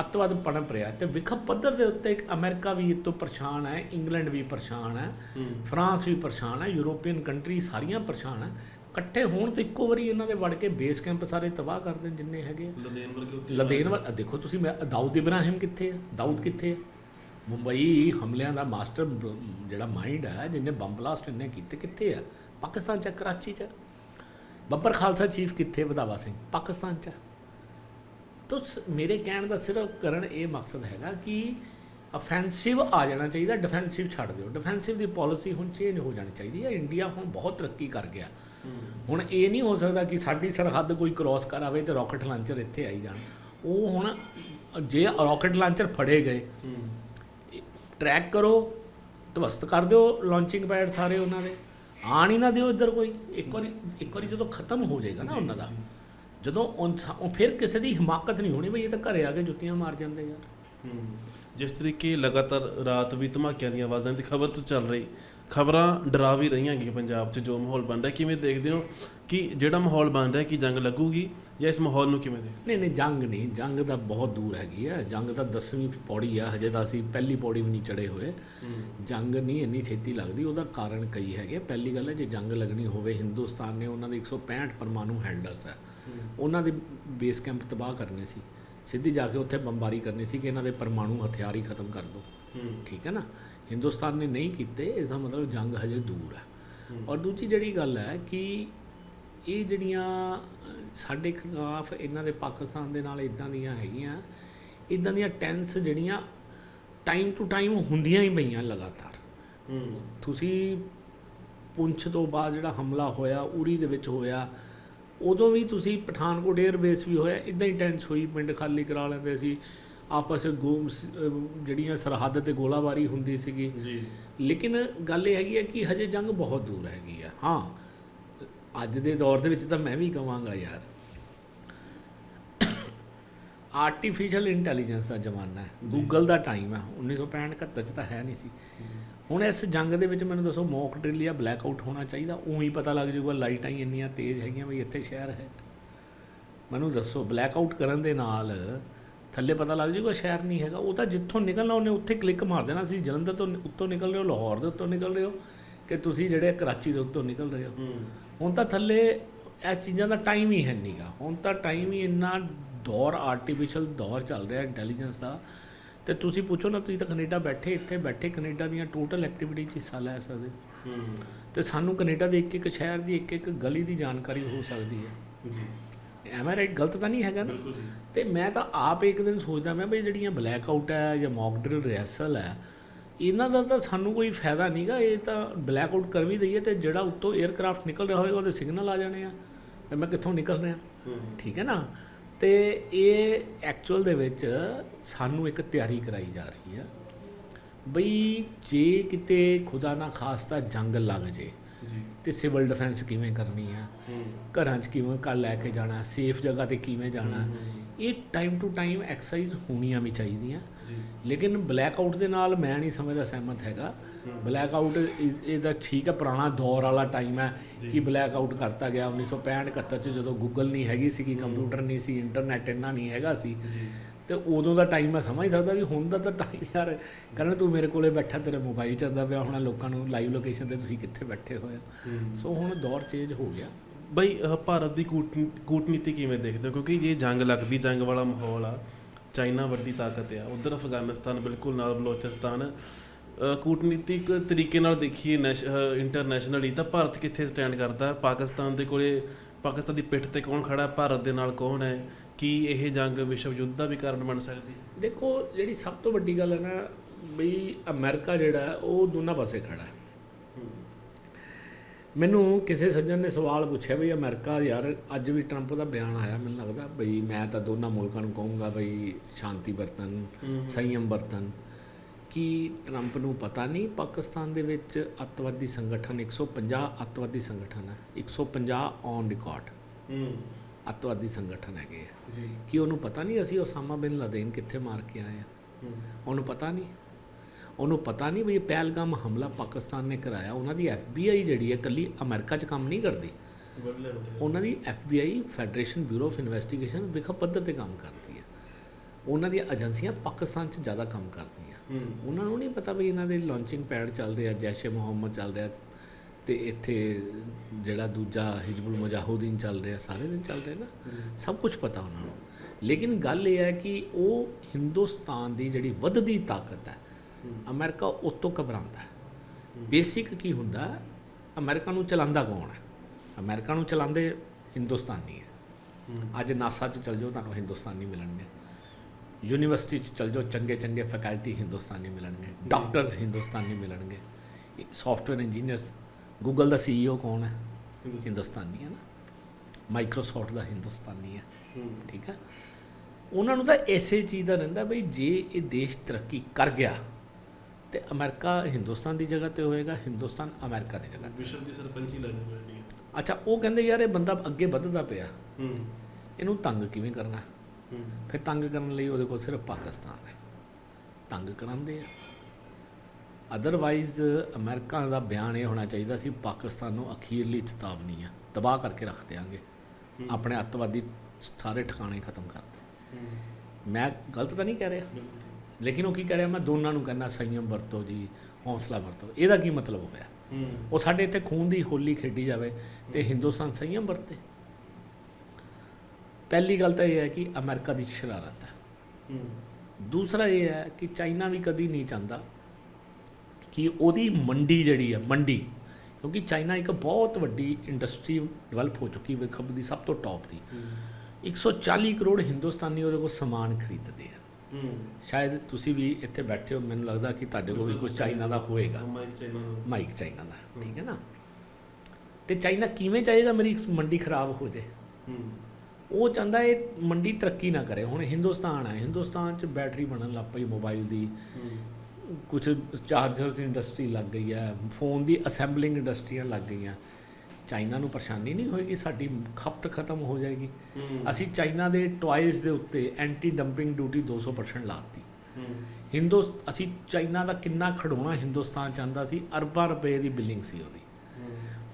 ਅੱਤਵਾਦ ਪਣਪ ਰਿਹਾ ਤੇ ਵਿਖਬ ਪੱਧਰ ਦੇ ਉੱਤੇ ਇੱਕ ਅਮਰੀਕਾ ਵੀ ਇਹ ਤੋਂ ਪਰੇਸ਼ਾਨ ਹੈ ਇੰਗਲੈਂਡ ਵੀ ਪਰੇਸ਼ਾਨ ਹੈ ਫਰਾਂਸ ਵੀ ਪਰੇਸ਼ਾਨ ਹੈ ਯੂਰੋਪੀਅਨ ਕੰਟਰੀ ਸਾਰੀਆਂ ਪਰੇਸ਼ਾਨ ਹੈ। ਇਕੱਠੇ ਹੋਣ ਤੇ ਇੱਕੋ ਵਾਰੀ ਇਹਨਾਂ ਦੇ ਵੜ ਕੇ ਬੇਸ ਕੈਂਪ ਸਾਰੇ ਤਬਾਹ ਕਰ ਦੇਣ ਜਿੰਨੇ ਹੈਗੇ ਆ। ਲਦੇਨ ਵਰਗੇ ਉੱਤੇ ਲਦੇਨ ਦੇਖੋ ਤੁਸੀਂ ਮੈਂ ਦਾਊਦ ਇਬਰਾਹਿਮ ਕਿੱਥੇ ਹੈ ਦਾਊਦ ਕਿੱਥੇ ਹੈ ਮੁੰਬਈ ਹਮਲਿਆਂ ਦਾ ਮਾਸਟਰ ਜਿਹੜਾ ਮਾਈਂਡ ਹੈ ਜਿਹਨੇ ਬੰਬ ਬਲਾਸਟ ਇਹਨੇ ਕੀਤੇ ਕਿੱਥੇ ਹੈ ਪਾਕਿਸਤਾਨ ਚ ਕਰਾਚੀ ਚ। ਬੱਬਰ ਖਾਲਸਾ ਚੀਫ ਕਿੱਥੇ ਵਧਾਵਾ ਸਿੰਘ? ਪਾਕਿਸਤਾਨ ਚ। ਤੋ ਮੇਰੇ ਕਹਿਣ ਦਾ ਸਿਰਫ ਕਰਨ ਇਹ ਮਕਸਦ ਹੈਗਾ ਕਿ ਅਫੈਂਸਿਵ ਆ ਜਾਣਾ ਚਾਹੀਦਾ ਡਿਫੈਂਸਿਵ ਛੱਡ ਦਿਓ। ਡਿਫੈਂਸਿਵ ਦੀ ਪਾਲਿਸੀ ਹੁਣ ਚੇਂਜ ਹੋ ਜਾਣੀ ਚਾਹੀਦੀ ਹੈ। ਇੰਡੀਆ ਹੁਣ ਬਹੁਤ ਤਰੱਕੀ ਕਰ ਗਿਆ। ਹੁਣ ਇਹ ਨਹੀਂ ਹੋ ਸਕਦਾ ਕਿ ਸਾਡੀ ਸਰਹੱਦ ਕੋਈ ਕ੍ਰਾਸ ਕਰ ਆਵੇ ਤੇ ਰਾਕਟ ਲਾਂਚਰ ਇੱਥੇ ਆਈ ਜਾਣ। ਉਹ ਹੁਣ ਜੇ ਰਾਕਟ ਲਾਂਚਰ ਫੜੇ ਗਏ ਟਰੈਕ ਕਰੋ ਧਵਸਤ ਕਰ ਦਿਓ ਲਾਂਚਿੰਗ ਪੈਡ ਸਾਰੇ ਉਹਨਾਂ ਦੇ। ਆਣ ਹੀ ਨਾ ਦਿਓ ਇੱਧਰ ਕੋਈ। ਇੱਕ ਵਾਰੀ ਇੱਕ ਵਾਰੀ ਜਦੋਂ ਖਤਮ ਹੋ ਜਾਏਗਾ ਨਾ ਉਹਨਾਂ ਦਾ ਜਦੋਂ ਉਹ ਫਿਰ ਕਿਸੇ ਦੀ ਹਿਮਾਕਤ ਨਹੀਂ ਹੋਣੀ ਬਈ ਇਹ ਤਾਂ ਘਰੇ ਆ ਕੇ ਜੁੱਤੀਆਂ ਮਾਰ ਜਾਂਦੇ ਯਾਰ। ਜਿਸ ਤਰੀਕੇ ਲਗਾਤਾਰ ਰਾਤ ਵੀ ਧਮਾਕਿਆਂ ਦੀਆਂ ਆਵਾਜ਼ਾਂ ਦੀ ਖਬਰ ਤੋਂ ਚੱਲ ਰਹੀ ਖਬਰਾਂ ਡਰਾ ਵੀ ਰਹੀਆਂ ਹੈਗੀਆਂ ਪੰਜਾਬ 'ਚ ਜੋ ਮਾਹੌਲ ਬਣ ਰਿਹਾ। ਕਿਵੇਂ ਦੇਖਦੇ ਹੋ ਕਿ ਜਿਹੜਾ ਮਾਹੌਲ ਬਣ ਰਿਹਾ ਕਿ ਜੰਗ ਲੱਗੂਗੀ ਜਾਂ ਇਸ ਮਾਹੌਲ ਨੂੰ ਕਿਵੇਂ ਦੇਖਦੇ ਨਹੀਂ ਨਹੀਂ ਜੰਗ ਨਹੀਂ। ਜੰਗ ਤਾਂ ਬਹੁਤ ਦੂਰ ਹੈਗੀ ਹੈ ਜੰਗ ਤਾਂ 10ਵੀਂ ਪੌੜੀ ਆ। ਹਜੇ ਤਾਂ ਅਸੀਂ ਪਹਿਲੀ ਪੌੜੀ ਵੀ ਨਹੀਂ ਚੜੇ ਹੋਏ। ਜੰਗ ਨਹੀਂ ਇੰਨੀ ਛੇਤੀ ਲੱਗਦੀ। ਉਹਦਾ ਕਾਰਨ ਕਈ ਹੈਗੇ ਪਹਿਲੀ ਗੱਲ ਹੈ ਜੇ ਜੰਗ ਲੱਗਣੀ ਹੋਵੇ ਹਿੰਦੁਸਤਾਨ ਨੇ ਉਹਨਾਂ ਦੇ 165 ਪਰਮਾਣੂ ਹੈਂਡਲਸ ਹੈ। ਉਹਨਾਂ ਦੇ ਬੇਸ ਕੈਂਪ ਤਬਾਹ ਕਰਨੇ ਸੀ। ਸਿੱਧੀ ਜਾ ਕੇ ਉੱਥੇ ਬੰਬਾਰੀ ਕਰਨੀ ਸੀ ਕਿ ਇਹਨਾਂ ਦੇ ਪਰਮਾਣੂ ਹਥਿਆਰ ਹੀ ਖਤਮ ਕਰ ਦਿਓ ਠੀਕ ਹੈ ਨਾ? ਹਿੰਦੁਸਤਾਨ ਨੇ ਨਹੀਂ ਕੀਤੇ ਇਸ ਦਾ ਮਤਲਬ ਜੰਗ ਹਜੇ ਦੂਰ ਹੈ। ਔਰ ਦੂਜੀ ਜਿਹੜੀ ਗੱਲ ਹੈ ਕਿ ਇਹ ਜਿਹੜੀਆਂ ਸਾਡੇ ਖਿਲਾਫ ਇਹਨਾਂ ਦੇ ਪਾਕਿਸਤਾਨ ਦੇ ਨਾਲ ਇਦਾਂ ਦੀਆਂ ਹੈਗੀਆਂ ਇਦਾਂ ਦੀਆਂ ਟੈਂਸ ਜਿਹੜੀਆਂ ਟਾਈਮ ਟੂ ਟਾਈਮ ਹੁੰਦੀਆਂ ਹੀ ਪਈਆਂ ਲਗਾਤਾਰ। ਤੁਸੀਂ ਪੁੰਛ ਤੋਂ ਬਾਅਦ ਜਿਹੜਾ ਹਮਲਾ ਹੋਇਆ ਉੜੀ ਦੇ ਵਿੱਚ ਹੋਇਆ ਉਦੋਂ ਵੀ ਤੁਸੀਂ ਪਠਾਨਕੋਟ 에ਅਰ ਬੇਸ ਵੀ ਹੋਇਆ ਇਦਾਂ ਹੀ ਟੈਂਸ ਹੋਈ ਪਿੰਡ ਖਾਲੀ ਕਰਾ ਲੈਂਦੇ ਸੀ। ਆਪਸ ਵਿੱਚ ਗੋ- ਸ- ਅਹ ਜਿਹੜੀਆਂ ਸਰਹੱਦ ਤੇ ਗੋਲਾਬਾਰੀ ਹੁੰਦੀ ਸੀਗੀ। ਜੀ। ਲੇਕਿਨ ਗੱਲ ਇਹ ਹੈਗੀ ਹੈ ਕਿ ਹਜੇ ਜੰਗ ਬਹੁਤ ਦੂਰ ਹੈਗੀ ਆ। ਹਾਂ ਅੱਜ ਦੇ ਦੌਰ ਦੇ ਵਿੱਚ ਤਾਂ ਮੈਂ ਵੀ ਕਵਾਂਗਾ ਯਾਰ। ਆਰਟੀਫੀਸ਼ੀਅਲ ਇੰਟੈਲੀਜੈਂਸ ਦਾ ਜ਼ਮਾਨਾ ਹੈ। ਗੂਗਲ ਦਾ ਟਾਈਮ ਹੈ। 1965 71 ਚ ਤਾਂ ਹੈ ਨਹੀਂ ਸੀ। ਹੁਣ ਇਸ ਜੰਗ ਦੇ ਵਿੱਚ ਮੈਨੂੰ ਦੱਸੋ ਮੌਕ ਡਰਿਲ ਜਾਂ ਬਲੈਕ ਆਊਟ ਹੋਣਾ ਚਾਹੀਦਾ? ਉਹੀ ਪਤਾ ਲੱਗ ਜਾਊਗਾ ਲਾਈਟਾਂ ਹੀ ਇੰਨੀਆਂ ਤੇਜ਼ ਹੈਗੀਆਂ ਵੀ ਇੱਥੇ ਸ਼ਹਿਰ ਹੈ। ਮੈਨੂੰ ਦੱਸੋ ਬਲੈਕ ਆਊਟ ਕਰਨ ਦੇ ਨਾਲ ਥੱਲੇ ਪਤਾ ਲੱਗ ਜਾਊਗਾ ਸ਼ਹਿਰ ਨਹੀਂ ਹੈਗਾ। ਉਹ ਤਾਂ ਜਿੱਥੋਂ ਨਿਕਲਣਾ ਉਹਨੇ ਉੱਥੇ ਕਲਿੱਕ ਮਾਰ ਦੇਣਾ ਸੀ। ਜਲੰਧਰ ਤੋਂ ਉੱਤੋਂ ਨਿਕਲ ਰਹੇ ਹੋ ਲਾਹੌਰ ਦੇ ਉੱਤੋਂ ਨਿਕਲ ਰਹੇ ਹੋ ਕਿ ਤੁਸੀਂ ਜਿਹੜੇ ਕਰਾਚੀ ਦੇ ਉੱਤੋਂ ਨਿਕਲ ਰਹੇ ਹੋ। ਹੁਣ ਤਾਂ ਥੱਲੇ ਇਹ ਚੀਜ਼ਾਂ ਦਾ ਟਾਈਮ ਹੀ ਹੈ ਨਹੀਂਗਾ ਹੁਣ ਤਾਂ ਟਾਈਮ ਹੀ ਇੰਨਾ ਦੌਰ ਆਰਟੀਫੀਸ਼ੀਅਲ ਦੌਰ ਚੱਲ ਰਿਹਾ ਇੰਟੈਲੀਜੈਂਸ ਦਾ। ਤੇ ਤੁਸੀਂ ਪੁੱਛੋ ਨਾ ਤੁਸੀਂ ਤਾਂ ਕੈਨੇਡਾ ਬੈਠੇ ਇੱਥੇ ਬੈਠੇ ਕੈਨੇਡਾ ਦੀਆਂ ਟੋਟਲ ਐਕਟੀਵਿਟੀ 'ਚ ਹਿੱਸਾ ਲੈ ਸਕਦੇ। ਹੋ। ਤੇ ਸਾਨੂੰ ਕੈਨੇਡਾ ਦੇ ਇੱਕ ਇੱਕ ਸ਼ਹਿਰ ਦੀ ਇੱਕ ਇੱਕ ਗਲੀ ਦੀ ਜਾਣਕਾਰੀ ਹੋ ਸਕਦੀ ਹੈ। ਜੀ। ਐਮ ਰਾਈਟ ਗਲਤ ਤਾਂ ਨਹੀਂ ਹੈਗਾ ਨਾ? ਤੇ ਮੈਂ ਤਾਂ ਆਪ ਇੱਕ ਦਿਨ ਸੋਚਦਾ ਮੈਂ ਵੀ ਜਿਹੜੀਆਂ ਬਲੈਕ ਆਊਟ ਹੈ ਜਾਂ ਮੌਕ ਡਰਿਲ ਰਿਹਰਸਲ ਹੈ ਇਹਨਾਂ ਦਾ ਤਾਂ ਸਾਨੂੰ ਕੋਈ ਫਾਇਦਾ ਨਹੀਂਗਾ ਇਹ ਤਾਂ ਬਲੈਕ ਆਊਟ ਕਰ ਵੀ ਦਈਏ ਤੇ ਜਿਹੜਾ ਉੱਤੋਂ 에ਅਰਕ੍ਰਾਫਟ ਨਿਕਲ ਰਿਹਾ ਹੋਏਗਾ ਉਹਦੇ ਸਿਗਨਲ ਆ ਜਾਣੇ ਆ। ਮੈਂ ਕਿੱਥੋਂ ਨਿਕਲ ਰਿਹਾ? ਠੀਕ ਹੈ ਨਾ? ਤੇ ਇਹ ਐਕਚੁਅਲ ਦੇ ਵਿੱਚ ਸਾਨੂੰ ਇੱਕ ਤਿਆਰੀ ਕਰਾਈ ਜਾ ਰਹੀ ਹੈ ਬਈ ਜੇ ਕਿਤੇ ਖੁਦਾ ਨਾ ਖਾਸਤਾ ਜੰਗ ਲੱਗ ਜੀ ਤੇ ਸਿਵਲ ਡਿਫੈਂਸ ਕਿਵੇਂ ਕਰਨੀ ਹੈ। ਘਰਾਂ 'ਚ ਕਿਵੇਂ ਕੱਲ ਲੈ ਕੇ ਜਾਣਾ? ਸੇਫ ਜਗ੍ਹਾ ਤੇ ਕਿਵੇਂ ਜਾਣਾ? ਇਹ ਟਾਈਮ ਟੂ ਟਾਈਮ ਐਕਸਰਸਾਈਜ਼ ਹੋਣੀਆਂ ਵੀ ਚਾਹੀਦੀਆਂ। ਲੇਕਿਨ ਬਲੈਕ ਆਊਟ ਦੇ ਨਾਲ ਮੈਂ ਨਹੀਂ ਸਮਝਦਾ ਸਹਿਮਤ ਹੈਗਾ। ਬਲੈਕ ਆਊਟ ਇਹਦਾ ਠੀਕ ਹੈ ਪੁਰਾਣਾ ਦੌਰ ਵਾਲਾ ਟਾਈਮ ਹੈ ਕਿ ਬਲੈਕ ਆਊਟ ਕਰਤਾ ਗਿਆ। 1965 71 ਚ ਜਦੋਂ ਗੂਗਲ ਨਹੀਂ ਹੈਗੀ ਸੀ ਕਿ ਕੰਪਿਊਟਰ ਨਹੀਂ ਸੀ ਇੰਟਰਨੈਟ ਇੰਨਾ ਨਹੀਂ ਹੈਗਾ ਸੀ। ਤੇ ਉਦੋਂ ਦਾ ਟਾਈਮ ਮੈਂ ਸਮਝ ਸਕਦਾ ਸੀ ਹੁਣ ਦਾ ਤਾਂ ਟਾਈਮ ਯਾਰ ਕਰਨ ਤੂੰ ਮੇਰੇ ਕੋਲੇ ਬੈਠਾ ਤੇਰੇ ਮੋਬਾਈਲ ਚੱਲਦਾ ਪਿਆ ਹੁਣ ਲੋਕਾਂ ਨੂੰ ਲਾਈਵ ਲੋਕੇਸ਼ਨ ਤੇ ਤੁਸੀਂ ਕਿੱਥੇ ਬੈਠੇ ਹੋਏ ਸੋ ਹੁਣ ਦੌਰ ਚੇਂਜ ਹੋ ਗਿਆ। ਬਈ ਭਾਰਤ ਦੀ ਕੂਟਨੀ- ਕੂਟਨੀਤੀ ਕਿਵੇਂ ਦੇਖਦੇ ਹੋ? ਕਿਉਂਕਿ ਜੇ ਜੰਗ ਲੱਗਦੀ ਜੰਗ ਵਾਲਾ ਮਾਹੌਲ ਆ ਚਾਈਨਾ ਵੱਡੀ ਤਾਕਤ ਆ ਉਧਰ ਅਫਗਾਨਿਸਤਾਨ ਬਿਲਕੁਲ ਨਾਲ ਬਲੋਚਿਸਤਾਨ ਕੂਟਨੀਤਿਕ ਤਰੀਕੇ ਨਾਲ ਦੇਖੀਏ ਇੰਟਰਨੈਸ਼ਨਲੀ ਤਾਂ ਭਾਰਤ ਕਿੱਥੇ ਸਟੈਂਡ ਕਰਦਾ? ਪਾਕਿਸਤਾਨ ਦੇ ਕੋਲੇ ਪਾਕਿਸਤਾਨ ਦੀ ਪਿੱਠ ਤੇ ਕੌਣ ਖੜਾ? ਭਾਰਤ ਦੇ ਨਾਲ ਕੌਣ ਹੈ? ਕੀ ਇਹ ਜੰਗ ਵਿਸ਼ਵ ਯੁੱਧ ਦਾ ਵੀ ਕਾਰਨ ਬਣ ਸਕਦੀ ਹੈ? ਦੇਖੋ ਜਿਹੜੀ ਸਭ ਤੋਂ ਵੱਡੀ ਗੱਲ ਹੈ ਨਾ ਬਈ ਅਮਰੀਕਾ ਜਿਹੜਾ ਉਹ ਦੋਨਾਂ ਪਾਸੇ ਖੜਾ ਹੈ। ਮੈਨੂੰ ਕਿਸੇ ਸੱਜਣ ਨੇ ਸਵਾਲ ਪੁੱਛਿਆ ਬਈ ਅਮਰੀਕਾ ਯਾਰ ਅੱਜ ਵੀ ਟਰੰਪ ਦਾ ਬਿਆਨ ਆਇਆ ਮੈਨੂੰ ਲੱਗਦਾ ਬਈ ਮੈਂ ਤਾਂ ਦੋਨਾਂ ਮੁਲਕਾਂ ਨੂੰ ਕਹੂੰਗਾ ਬਈ ਸ਼ਾਂਤੀ ਵਰਤਨ ਸੰਯਮ ਵਰਤਨ ਕਿ ਟਰੰਪ ਨੂੰ ਪਤਾ ਨਹੀਂ ਪਾਕਿਸਤਾਨ ਦੇ ਵਿੱਚ ਅੱਤਵਾਦੀ ਸੰਗਠਨ 150 ਅੱਤਵਾਦੀ ਸੰਗਠਨ ਹੈ 150 ਔਨ ਰਿਕਾਰਡ ਹੂੰ। ਅੱਤਵਾਦੀ ਸੰਗਠਨ ਹੈਗੇ ਆ। ਜੀ। ਕਿ ਉਹਨੂੰ ਪਤਾ ਨਹੀਂ ਅਸੀਂ ਉਸਾਮਾ ਬਿਨ ਲਾਦੇਨ ਕਿੱਥੇ ਮਾਰ ਕੇ ਆਏ ਆ। ਉਹਨੂੰ ਪਤਾ ਨਹੀਂ। ਉਹਨੂੰ ਪਤਾ ਨਹੀਂ ਵੀ ਪਹਿਲਗਾਮ ਹਮਲਾ ਪਾਕਿਸਤਾਨ ਨੇ ਕਰਾਇਆ। ਉਹਨਾਂ ਦੀ FBI ਜਿਹੜੀ ਹੈ ਕੱਲੀ ਅਮਰੀਕਾ 'ਚ ਕੰਮ ਨਹੀਂ ਕਰਦੀ। ਉਹਨਾਂ ਦੀ FBI federation bureau of investigation ਵਿਖਾ ਪੱਧਰ ਤੇ ਕੰਮ ਕਰਦੀ ਹੈ। ਉਹਨਾਂ ਦੀਆਂ ਏਜੰਸੀਆਂ ਪਾਕਿਸਤਾਨ 'ਚ ਜ਼ਿਆਦਾ ਕੰਮ ਕਰਦੀਆਂ। ਉਹਨਾਂ ਨੂੰ ਨਹੀਂ ਪਤਾ ਵੀ ਇਹਨਾਂ ਦੇ ਲਾਂਚਿੰਗ ਪੈਡ ਚੱਲ ਰਿਹਾ ਜੈਸ਼ ਮੁਹੰਮਦ ਚੱਲ ਰਿਹਾ ਤੇ ਇੱਥੇ ਜਿਹੜਾ ਦੂਜਾ ਹਿਜਬੁਲ ਮੁਜਾਹਿਦੀਨ ਚੱਲ ਰਿਹਾ ਸਾਰੇ ਦਿਨ ਚੱਲ ਰਹੇ ਨਾ ਸਭ ਕੁਝ ਪਤਾ ਉਹਨਾਂ ਨੂੰ। ਲੇਕਿਨ ਗੱਲ ਇਹ ਹੈ ਕਿ ਉਹ ਹਿੰਦੁਸਤਾਨ ਦੀ ਜਿਹੜੀ ਵੱਧਦੀ ਤਾਕਤ ਹੈ ਅਮਰੀਕਾ ਉਤੋਂ ਘਬਰਾਉਂਦਾ ਹੈ। ਬੇਸਿਕ ਕੀ ਹੁੰਦਾ? ਅਮਰੀਕਾ ਨੂੰ ਚਲਾਉਂਦਾ ਕੌਣ ਹੈ? ਅਮਰੀਕਾ ਨੂੰ ਚਲਾਉਂਦੇ ਹਿੰਦੁਸਤਾਨੀ ਹੈ। ਅੱਜ ਨਾਸਾ 'ਚ ਚਲ ਜਾਓ ਤੁਹਾਨੂੰ ਹਿੰਦੁਸਤਾਨੀ ਮਿਲਣਗੇ। ਯੂਨੀਵਰਸਿਟੀ 'ਚ ਚਲ ਜਾਓ ਚੰਗੇ ਚੰਗੇ ਫੈਕਲਟੀ ਹਿੰਦੁਸਤਾਨੀ ਮਿਲਣਗੇ। ਡਾਕਟਰਸ ਹਿੰਦੁਸਤਾਨੀ ਮਿਲਣਗੇ। ਸੌਫਟਵੇਅਰ ਇੰਜੀਨੀਅਰਸ ਗੂਗਲ ਦਾ ਸੀਈਓ ਕੌਣ ਹੈ? ਹਿੰਦੁਸਤਾਨੀ। ਹੈ ਨਾ। ਮਾਈਕਰੋਸਾਫਟ ਦਾ ਹਿੰਦੁਸਤਾਨੀ ਹੈ। ਠੀਕ ਹੈ। ਉਹਨਾਂ ਨੂੰ ਤਾਂ ਐਸੇ ਚੀਜ਼ ਦਾ ਰਹਿੰਦਾ ਬਈ ਜੇ ਇਹ ਦੇਸ਼ ਤਰੱਕੀ ਕਰ ਗਿਆ ਤੇ ਅਮਰੀਕਾ ਹਿੰਦੁਸਤਾਨ ਦੀ ਜਗ੍ਹਾ ਤੇ ਹੋਏਗਾ ਹਿੰਦੁਸਤਾਨ ਅਮਰੀਕਾ ਦੀ ਜਗ੍ਹਾ ਤੇ। ਵਿਸ਼ਵ ਦੀ ਸਰਪੰਚੀ ਲੱਗ ਹੈ ਅੱਛਾ ਉਹ ਕਹਿੰਦੇ ਯਾਰ ਇਹ ਬੰਦਾ ਅੱਗੇ ਵੱਧਦਾ ਪਿਆ। ਹੂੰ। ਇਹਨੂੰ ਤੰਗ ਕਿਵੇਂ ਕਰਨਾ? ਹੂੰ। ਫਿਰ ਤੰਗ ਕਰਨ ਲਈ ਉਹਦੇ ਕੋਲ ਸਿਰਫ ਪਾਕਿਸਤਾਨ ਹੈ। ਤੰਗ ਕਰਾਉਂਦੇ ਆ। ਅਦਰਵਾਈਜ਼ ਅਮਰੀਕਾ ਦਾ ਬਿਆਨ ਇਹ ਹੋਣਾ ਚਾਹੀਦਾ ਸੀ ਪਾਕਿਸਤਾਨ ਨੂੰ ਅਖੀਰਲੀ ਚੇਤਾਵਨੀ ਆ। ਤਬਾਹ ਕਰਕੇ ਰੱਖ ਦਿਆਂਗੇ। ਆਪਣੇ ਅੱਤਵਾਦੀ ਸਾਰੇ ਠਿਕਾਣੇ ਖਤਮ ਕਰ ਦੇ। ਮੈਂ ਗਲਤ ਤਾਂ ਨਹੀਂ ਕਹਿ ਰਿਹਾ? ਲੇਕਿਨ ਉਹ ਕੀ ਕਹਿ ਰਿਹਾ? ਮੈਂ ਦੋਨਾਂ ਨੂੰ ਕਹਿੰਦਾ ਸੰਯਮ ਵਰਤੋ ਜੀ ਹੌਸਲਾ ਵਰਤੋ। ਇਹਦਾ ਕੀ ਮਤਲਬ ਹੋਇਆ? ਉਹ ਸਾਡੇ ਇੱਥੇ ਖੂਨ ਦੀ ਹੋਲੀ ਖੇਡੀ ਜਾਵੇ ਤੇ ਹਿੰਦੁਸਤਾਨ ਸੰਯਮ ਵਰਤੇ। ਪਹਿਲੀ ਗੱਲ ਤਾਂ ਇਹ ਹੈ ਕਿ ਅਮਰੀਕਾ ਦੀ ਸ਼ਰਾਰਤ ਹੂੰ। ਦੂਸਰਾ ਇਹ ਹੈ ਕਿ ਚਾਈਨਾ ਵੀ ਕਦੀ ਨਹੀਂ ਚਾਹੁੰਦਾ ਕਿ ਉਹਦੀ ਮੰਡੀ ਜਿਹੜੀ ਹੈ ਮੰਡੀ ਕਿਉਂਕਿ ਚਾਈਨਾ ਇੱਕ ਬਹੁਤ ਵੱਡੀ ਇੰਡਸਟਰੀ ਡਿਵੈਲਪ ਹੋ ਚੁੱਕੀ ਵਿਖਬ ਦੀ ਸਭ ਤੋਂ ਟੌਪ ਦੀ। 140 ਕਰੋੜ ਹਿੰਦੁਸਤਾਨੀ ਉਹਦੇ ਕੋਲ ਸਮਾਨ ਖਰੀਦਦੇ ਆ। ਸ਼ਾਇਦ ਤੁਸੀਂ ਵੀ ਇੱਥੇ ਬੈਠੇ ਹੋ ਮੈਨੂੰ ਲੱਗਦਾ ਕਿ ਤੁਹਾਡੇ ਕੋਲ ਵੀ ਕੁਝ ਚਾਈਨਾ ਦਾ ਹੋਏਗਾ। ਮਾਈਕ ਚਾਈਨਾ ਦਾ। ਮਾਈਕ ਚਾਈਨਾ ਦਾ ਠੀਕ ਹੈ ਨਾ? ਤੇ ਚਾਈਨਾ ਕਿਵੇਂ ਚਾਹੇਗਾ ਮੇਰੀ ਮੰਡੀ ਖਰਾਬ ਹੋ ਜੇ? ਉਹ ਚਾਹੁੰਦਾ ਇਹ ਮੰਡੀ ਤਰੱਕੀ ਨਾ ਕਰੇ। ਹੁਣ ਹਿੰਦੁਸਤਾਨ ਹੈ ਹਿੰਦੁਸਤਾਨ 'ਚ ਬੈਟਰੀ ਬਣਨ ਲੱਗ ਪਈ ਮੋਬਾਈਲ ਦੀ। ਕੁਝ ਚਾਰਜਰਸ ਦੀ ਇੰਡਸਟਰੀ ਲੱਗ ਗਈ ਹੈ ਫੋਨ ਦੀ ਅਸੈਂਬਲਿੰਗ ਇੰਡਸਟਰੀਆਂ ਲੱਗ ਗਈਆਂ। ਚਾਈਨਾ ਨੂੰ ਪਰੇਸ਼ਾਨੀ ਨਹੀਂ ਹੋਏਗੀ ਸਾਡੀ ਖਪਤ ਖਤਮ ਹੋ ਜਾਏਗੀ? ਅਸੀਂ ਚਾਈਨਾ ਦੇ ਟੁਆਇਜ਼ ਦੇ ਉੱਤੇ ਐਂਟੀ ਡੰਪਿੰਗ ਡਿਊਟੀ 200% ਲਾਤੀ। ਹਿੰਦੂ ਅਸੀਂ ਚਾਈਨਾ ਦਾ ਕਿੰਨਾ ਖੜੋਣਾ ਹਿੰਦੁਸਤਾਨ ਚਾਹੁੰਦਾ ਸੀ ਅਰਬਾਂ ਰੁਪਏ ਦੀ ਬਿਲਿੰਗ ਸੀ ਉਹਦੀ।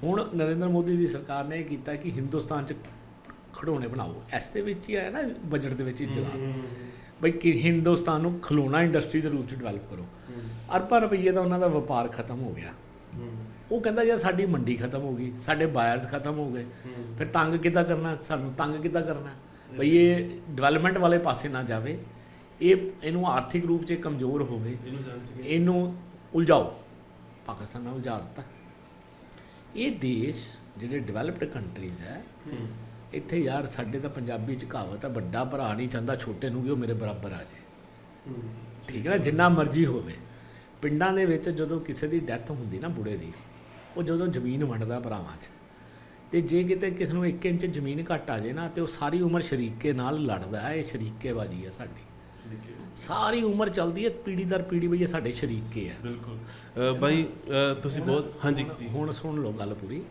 ਹੁਣ ਨਰਿੰਦਰ ਮੋਦੀ ਦੀ ਸਰਕਾਰ ਨੇ ਇਹ ਕੀਤਾ ਕਿ ਹਿੰਦੁਸਤਾਨ 'ਚ ਖੜੋਣੇ ਬਣਾਓ। ਇਸ ਦੇ ਵਿੱਚ ਹੀ ਆਇਆ ਨਾ ਬਜਟ ਦੇ ਵਿੱਚ ਹੀ ਚਲਾ ਬਈ ਕਿ ਹਿੰਦੁਸਤਾਨ ਨੂੰ ਖਿਲੌਣਾ ਇੰਡਸਟਰੀ ਦੇ ਰੂਪ 'ਚ ਡਿਵੈਲਪ ਕਰੋ। ਅਰਬਾਂ ਰੁਪਏ ਦਾ ਉਹਨਾਂ ਦਾ ਵਪਾਰ ਖਤਮ ਹੋ ਗਿਆ। ਉਹ ਕਹਿੰਦਾ ਯਾਰ ਸਾਡੀ ਮੰਡੀ ਖਤਮ ਹੋ ਗਈ ਸਾਡੇ ਬਾਇਰਸ ਖਤਮ ਹੋ ਗਏ। ਫਿਰ ਤੰਗ ਕਿੱਦਾਂ ਕਰਨਾ? ਸਾਨੂੰ ਤੰਗ ਕਿੱਦਾਂ ਕਰਨਾ? ਬਈ ਇਹ ਡਿਵੈਲਪਮੈਂਟ ਵਾਲੇ ਪਾਸੇ ਨਾ ਜਾਵੇ। ਇਹ ਇਹਨੂੰ ਆਰਥਿਕ ਰੂਪ 'ਚ ਕਮਜ਼ੋਰ ਹੋਵੇ। ਇਹਨੂੰ ਉਲਝਾਓ। ਪਾਕਿਸਤਾਨ ਨਾਲ ਉਲਝਾ ਦਿੱਤਾ। ਇਹ ਦੇਸ਼ ਜਿਹੜੇ ਡਿਵੈਲਪਡ ਕੰਟਰੀਜ਼ ਹੂੰ। ਇੱਥੇ ਯਾਰ ਸਾਡੇ ਤਾਂ ਪੰਜਾਬੀ ਚ ਕਹਾਵਤ ਹੈ ਵੱਡਾ ਭਰਾ ਨਹੀਂ ਚਾਹੁੰਦਾ ਛੋਟੇ ਨੂੰ ਕਿ ਉਹ ਮੇਰੇ ਬਰਾਬਰ ਆ ਜਾਏ। ਠੀਕ ਹੈ ਨਾ? ਜਿੰਨਾ ਮਰਜ਼ੀ ਹੋਵੇ। ਪਿੰਡਾਂ ਦੇ ਵਿੱਚ ਜਦੋਂ ਕਿਸੇ ਦੀ ਡੈਥ ਹੁੰਦੀ ਨਾ ਬੁੜੇ ਦੀ ਉਹ ਜਦੋਂ ਜ਼ਮੀਨ ਵੰਡਦਾ ਭਰਾਵਾਂ 'ਚ ਤੇ ਜੇ ਕਿਤੇ ਕਿਸ ਨੂੰ 1 ਇੰਚ ਜ਼ਮੀਨ ਘੱਟ ਆ ਜੇ ਨਾ ਤੇ ਉਹ ਸਾਰੀ ਉਮਰ ਸ਼ਰੀਕੇ ਨਾਲ ਲੜਦਾ ਹੈ ਇਹ ਸ਼ਰੀਕੇਬਾਜ਼ੀ ਹੈ ਸਾਡੀ। ਸਾਰੀ ਉਮਰ ਚੱਲਦੀ ਹੈ ਪੀੜੀ ਦਰ ਪੀੜੀ ਬਈ ਸਾਡੇ ਸ਼ਰੀਕੇ ਆ। ਬਿਲਕੁਲ। ਬਾਈ ਤੁਸੀਂ ਬਹੁਤ ਹਾਂਜੀ। ਹੁਣ ਸੁਣ ਲਓ ਗੱਲ ਪੂਰੀ।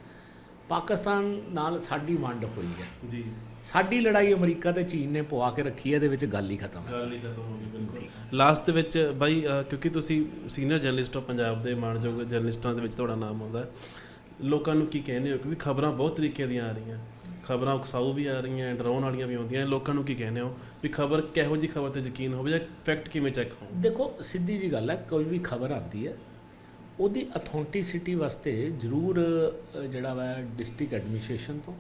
ਪਾਕਿਸਤਾਨ ਨਾਲ ਸਾਡੀ ਵੰਡ ਹੋਈ ਹੈ। ਜੀ। ਸਾਡੀ ਲੜਾਈ ਅਮਰੀਕਾ ਤੇ ਚੀਨ ਨੇ ਪਵਾ ਕੇ ਰੱਖੀ ਹੈ ਇਹਦੇ ਵਿੱਚ ਗੱਲ ਹੀ ਖਤਮ ਹੈ ਗੱਲ ਹੀ ਖਤਮ ਹੋ ਗਈ ਬਿਲਕੁਲ। ਲਾਸਟ ਦੇ ਵਿੱਚ ਬਾਈ ਕਿਉਂਕਿ ਤੁਸੀਂ ਸੀਨੀਅਰ ਜਰਨਲਿਸਟ ਹੋ ਪੰਜਾਬ ਦੇ ਮਾਣਯੋਗ ਜਰਨਲਿਸਟਾਂ ਦੇ ਵਿੱਚ ਤੁਹਾਡਾ ਨਾਮ ਆਉਂਦਾ। ਲੋਕਾਂ ਨੂੰ ਕੀ ਕਹਿੰਦੇ ਹੋ? ਕਿਉਂਕਿ ਖਬਰਾਂ ਬਹੁਤ ਤਰੀਕੇ ਦੀਆਂ ਆ ਰਹੀਆਂ। ਖਬਰਾਂ ਉਕਸਾਊ ਵੀ ਆ ਰਹੀਆਂ ਡਰਾਉਣ ਵਾਲੀਆਂ ਵੀ ਆਉਂਦੀਆਂ। ਲੋਕਾਂ ਨੂੰ ਕੀ ਕਹਿੰਦੇ ਹੋ? ਵੀ ਖਬਰ ਕਿਹੋ ਜੀ ਖਬਰ ਤੇ ਯਕੀਨ ਹੋਵੇ ਜਾਂ ਫੈਕਟ ਕਿਵੇਂ ਚੈੱਕ ਹੋ ਦੇਖੋ ਸਿੱਧੀ ਜੀ ਗੱਲ ਹੈ ਕੋਈ ਵੀ ਖਬਰ ਆਉਂਦੀ ਹੈ ਉਹਦੀ ਅਥੈਂਟਿਸਿਟੀ ਵਾਸਤੇ ਜ਼ਰੂਰ ਜਿਹੜਾ ਵਾ ਡਿਸਟ੍ਰਿਕਟ ਐਡਮਿਨਿਸਟ੍ਰੇਸ਼ਨ ਤੋਂ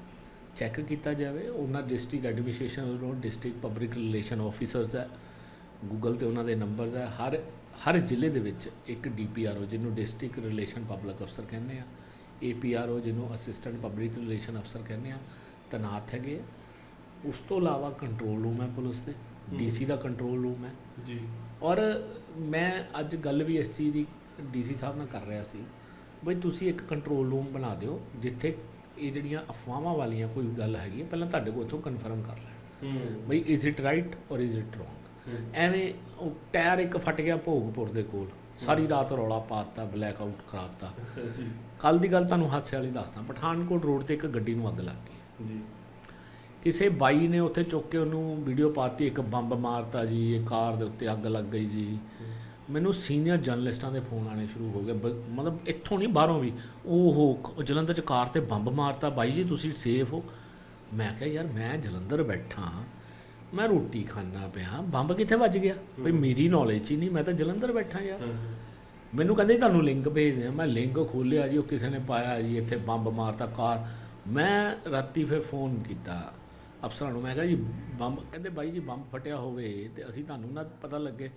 ਚੈੱਕ ਕੀਤਾ ਜਾਵੇ। ਉਹਨਾਂ ਡਿਸਟ੍ਰਿਕਟ ਐਡਮਿਨਿਸਟ੍ਰੇਸ਼ਨ ਵੱਲੋਂ ਡਿਸਟ੍ਰਿਕਟ ਪਬਲਿਕ ਰਿਲੇਸ਼ਨ ਆਫੀਸਰਸ ਹੈ ਗੂਗਲ ਤੇ ਉਹਨਾਂ ਦੇ ਨੰਬਰਸ ਹੈ ਹਰ ਹਰ ਜ਼ਿਲ੍ਹੇ ਦੇ ਵਿੱਚ ਇੱਕ ਡੀਪੀਆਰਓ ਜਿਹਨੂੰ ਡਿਸਟ੍ਰਿਕਟ ਰਿਲੇਸ਼ਨ ਪਬਲਿਕ ਅਫਸਰ ਕਹਿੰਦੇ ਆ। ਏਪੀਆਰਓ ਜਿਹਨੂੰ ਅਸਿਸਟੈਂਟ ਪਬਲਿਕ ਰਿਲੇਸ਼ਨ ਅਫਸਰ ਕਹਿੰਦੇ ਆ। ਤੈਨਾਤ ਹੈਗੇ। ਉਸ ਤੋਂ ਇਲਾਵਾ ਕੰਟਰੋਲ ਰੂਮ ਹੈ ਪੁਲਿਸ ਦੇ। ਡੀਸੀ ਦਾ ਕੰਟਰੋਲ ਰੂਮ ਹੈ। ਜੀ। ਔਰ ਮੈਂ ਅੱਜ ਗੱਲ ਵੀ ਇਸ ਚੀਜ਼ ਦੀ ਡੀਸੀ ਸਾਹਿਬ ਨਾਲ ਕਰ ਰਿਹਾ ਸੀ ਬਈ ਤੁਸੀਂ ਇੱਕ ਕੰਟਰੋਲ ਰੂਮ ਬਣਾ ਦਿਓ ਜਿੱਥੇ ਇਹ ਜਿਹੜੀਆਂ ਅਫਵਾਹਾਂ ਵਾਲੀਆਂ ਕੋਈ ਗੱਲ ਹੈਗੀ ਹੈ ਪਹਿਲਾਂ ਤੁਹਾਡੇ ਕੋਲ ਉੱਥੋਂ ਕਨਫਰਮ ਕਰ ਲੈਣ। ਬਈ ਇਜ਼ ਇਟ ਰਾਈਟ ਔਰ ਇਜ਼ ਇਟ ਰੋਂਗ ਐਵੇਂ ਉਹ ਟਾਇਰ ਇੱਕ ਫਟ ਗਿਆ ਭੋਗਪੁਰ ਦੇ ਕੋਲ ਸਾਰੀ ਰਾਤ ਰੌਲਾ ਪਾਤਾ ਬਲੈਕ ਆਊਟ ਕਰਾਤਾ। ਜੀ। ਕੱਲ ਦੀ ਗੱਲ ਤੁਹਾਨੂੰ ਹਾਸੇ ਵਾਲੀ ਦੱਸਦਾ ਪਠਾਨਕੋਟ ਰੋਡ ਤੇ ਇੱਕ ਗੱਡੀ ਨੂੰ ਅੱਗ ਲੱਗ ਗਈ। ਜੀ। ਕਿਸੇ ਬਾਈ ਨੇ ਉੱਥੇ ਚੁੱਕ ਕੇ ਉਹਨੂੰ ਵੀਡੀਓ ਪਾਤੀ ਇੱਕ ਬੰਬ ਮਾਰਤਾ ਜੀ ਇਹ ਕਾਰ ਦੇ ਉੱਤੇ ਅੱਗ ਲੱਗ ਗਈ ਜੀ। ਮੈਨੂੰ ਸੀਨੀਅਰ ਜਰਨਲਿਸਟਾਂ ਦੇ ਫੋਨ ਆਣੇ ਸ਼ੁਰੂ ਹੋ ਗਏ ਮਤਲਬ ਇੱਥੋਂ ਨਹੀਂ ਬਾਹਰੋਂ ਵੀ। ਓਹੋ ਜਲੰਧਰ ਚ ਕਾਰ ਤੇ ਬੰਬ ਮਾਰਤਾ ਬਾਈ ਜੀ ਤੁਸੀਂ ਸੇਫ ਹੋ? ਮੈਂ ਕਿਹਾ ਯਾਰ ਮੈਂ ਜਲੰਧਰ ਬੈਠਾ ਮੈਂ ਰੋਟੀ ਖਾਣਾ ਪਿਆ ਬੰਬ ਕਿੱਥੇ ਵੱਜ ਗਿਆ? ਬਈ ਮੇਰੀ ਨੌਲੇਜ ਹੀ ਨਹੀਂ ਮੈਂ ਤਾਂ ਜਲੰਧਰ ਬੈਠਾ ਯਾਰ। ਮੈਨੂੰ ਕਹਿੰਦੇ ਤੁਹਾਨੂੰ ਲਿੰਕ ਭੇਜਦੇ ਆ ਮੈਂ ਲਿੰਕ ਖੋਲਿਆ ਜੀ ਉਹ ਕਿਸੇ ਨੇ ਪਾਇਆ ਜੀ ਇੱਥੇ ਬੰਬ ਮਾਰਤਾ ਕਾਰ। ਮੈਂ ਰਾਤੀ ਫਿਰ ਫੋਨ ਕੀਤਾ ਅਫਸਰਾਂ ਨੂੰ ਮੈਂ ਕਿਹਾ ਜੀ ਬੰਬ ਕਹਿੰਦੇ ਬਾਈ ਜੀ ਬੰਬ ਫਟਿਆ ਹੋਵੇ ਤੇ ਅਸੀਂ ਤੁਹਾਨੂੰ ਨਾ ਪਤਾ ਲੱਗੇ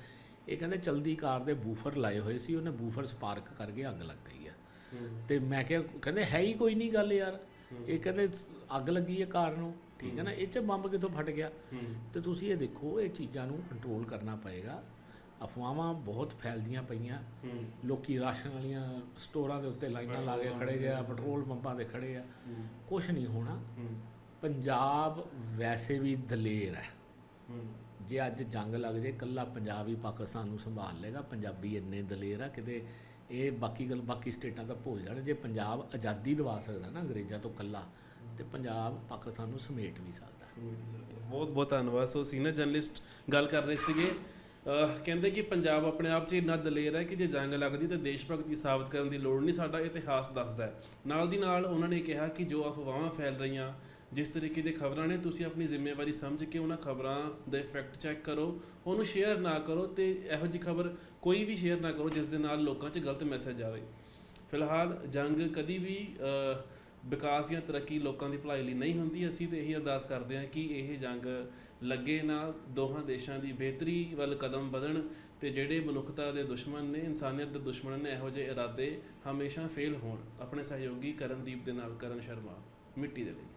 ਇਹ ਕਹਿੰਦੇ ਚਲਦੀ ਕਾਰ ਦੇ ਬੂਫਰ ਲਾਏ ਹੋਏ ਸੀ ਉਹਨੇ ਬੂਫਰ ਸਪਾਰਕ ਕਰਕੇ ਅੱਗ ਲੱਗ ਗਈ ਆ। ਤੇ ਮੈਂ ਕਿਹਾ ਕਹਿੰਦੇ ਹੈ ਹੀ ਕੋਈ ਨਹੀਂ ਗੱਲ ਯਾਰ। ਇਹ ਕਹਿੰਦੇ ਅੱਗ ਲੱਗੀ ਹੈ ਕਾਰ ਨੂੰ। ਠੀਕ ਹੈ ਨਾ ਇਹ ਚ ਬੰਬ ਕਿੱਥੋਂ ਫਟ ਗਿਆ? ਤੇ ਤੁਸੀਂ ਇਹ ਦੇਖੋ ਇਹ ਚੀਜ਼ਾਂ ਨੂੰ ਕੰਟਰੋਲ ਕਰਨਾ ਪਏਗਾ। ਅਫਵਾਹਾਂ ਬਹੁਤ ਫੈਲਦੀਆਂ ਪਈਆਂ। ਲੋਕੀ ਰਾਸ਼ਨ ਵਾਲੀਆਂ ਸਟੋਰਾਂ ਦੇ ਉੱਤੇ ਲਾਈਨਾਂ ਲਾ ਕੇ ਖੜੇ ਗਿਆ ਪੈਟਰੋਲ ਪੰਪਾਂ ਤੇ ਖੜੇ ਆ। ਕੁਝ ਨਹੀਂ ਹੋਣਾ। ਪੰਜਾਬ ਵੈਸੇ ਵੀ ਦਲੇਰ ਹੈ। ਜੇ ਅੱਜ ਜੰਗ ਲੱਗ ਜੇ ਕੱਲਾ ਪੰਜਾਬ ਹੀ ਪਾਕਿਸਤਾਨ ਨੂੰ ਸੰਭਾਲ ਲੇਗਾ ਪੰਜਾਬੀ ਇੰਨੇ ਦਲੇਰ ਆ ਕਿਤੇ ਇਹ ਬਾਕੀ ਗੱਲ, ਬਾਕੀ ਸਟੇਟਾਂ ਤਾਂ ਭੁੱਲ ਜਾਣ, ਜੇ ਪੰਜਾਬ ਆਜ਼ਾਦੀ ਦਿਵਾ ਸਕਦਾ ਨਾ ਅੰਗਰੇਜ਼ਾਂ ਤੋਂ ਕੱਲਾ ਤੇ ਪੰਜਾਬ ਪਾਕਿਸਤਾਨ ਨੂੰ ਸਮੇਟ ਵੀ ਸਕਦਾ। ਬਹੁਤ ਬਹੁਤ ਧੰਨਵਾਦ। ਸੋ ਸੀਨੀਅਰ ਜਰਨਲਿਸਟ ਗੱਲ ਕਰ ਰਹੇ ਸੀਗੇ ਕਹਿੰਦੇ ਕਿ ਪੰਜਾਬ ਆਪਣੇ ਆਪ 'ਚ ਇੰਨਾ ਦਲੇਰ ਹੈ ਕਿ ਜੇ ਜੰਗ ਲੱਗਦੀ ਤਾਂ ਦੇਸ਼ ਭਗਤੀ ਸਾਬਤ ਕਰਨ ਦੀ ਲੋੜ ਨਹੀਂ, ਸਾਡਾ ਇਤਿਹਾਸ ਦੱਸਦਾ ਹੈ। ਨਾਲ ਦੀ ਨਾਲ ਉਹਨਾਂ ਨੇ ਕਿਹਾ ਕਿ ਜੋ ਅਫਵਾਹਾਂ ਫੈਲ ਰਹੀਆਂ ਜਿਸ ਤਰੀਕੇ ਦੇ ਖਬਰਾਂ ਨੇ ਤੁਸੀਂ ਆਪਣੀ ਜ਼ਿੰਮੇਵਾਰੀ ਸਮਝ ਕੇ ਉਹਨਾਂ ਖਬਰਾਂ ਦੇ ਫੈਕਟ ਚੈੱਕ ਕਰੋ, ਉਹਨੂੰ ਸ਼ੇਅਰ ਨਾ ਕਰੋ ਤੇ ਇਹੋ ਜਿਹੀ ਖਬਰ ਕੋਈ ਵੀ ਸ਼ੇਅਰ ਨਾ ਕਰੋ ਜਿਸ ਦੇ ਨਾਲ ਲੋਕਾਂ 'ਚ ਗਲਤ ਮੈਸੇਜ ਆਵੇ। ਫਿਲਹਾਲ ਜੰਗ ਕਦੀ ਵੀ ਵਿਕਾਸ ਜਾਂ ਤਰੱਕੀ ਲੋਕਾਂ ਦੀ ਭਲਾਈ ਲਈ ਨਹੀਂ ਹੁੰਦੀ। ਅਸੀਂ ਤੇ ਇਹੀ ਅਰਦਾਸ ਕਰਦੇ ਹਾਂ ਕਿ ਇਹ ਜੰਗ ਲੱਗੇ ਨਾ, ਦੋਹਾਂ ਦੇਸ਼ਾਂ ਦੀ ਬਿਹਤਰੀ ਵੱਲ ਕਦਮ ਵਧਣ ਤੇ ਜਿਹੜੇ ਮਨੁੱਖਤਾ ਦੇ ਦੁਸ਼ਮਣ ਨੇ, ਇਨਸਾਨੀਅਤ ਦੇ ਦੁਸ਼ਮਣ ਨੇ, ਇਹੋ ਜਿਹੇ ਇਰਾਦੇ ਹਮੇਸ਼ਾ ਫੇਲ ਹੋਣ। ਆਪਣੇ ਸਹਿਯੋਗੀ ਕਰਨਦੀਪ ਦੇ ਨਾਲ ਕਰਨ ਸ਼ਰਮਾ, ਮਿੱਟੀ ਦੇ ਲਈ।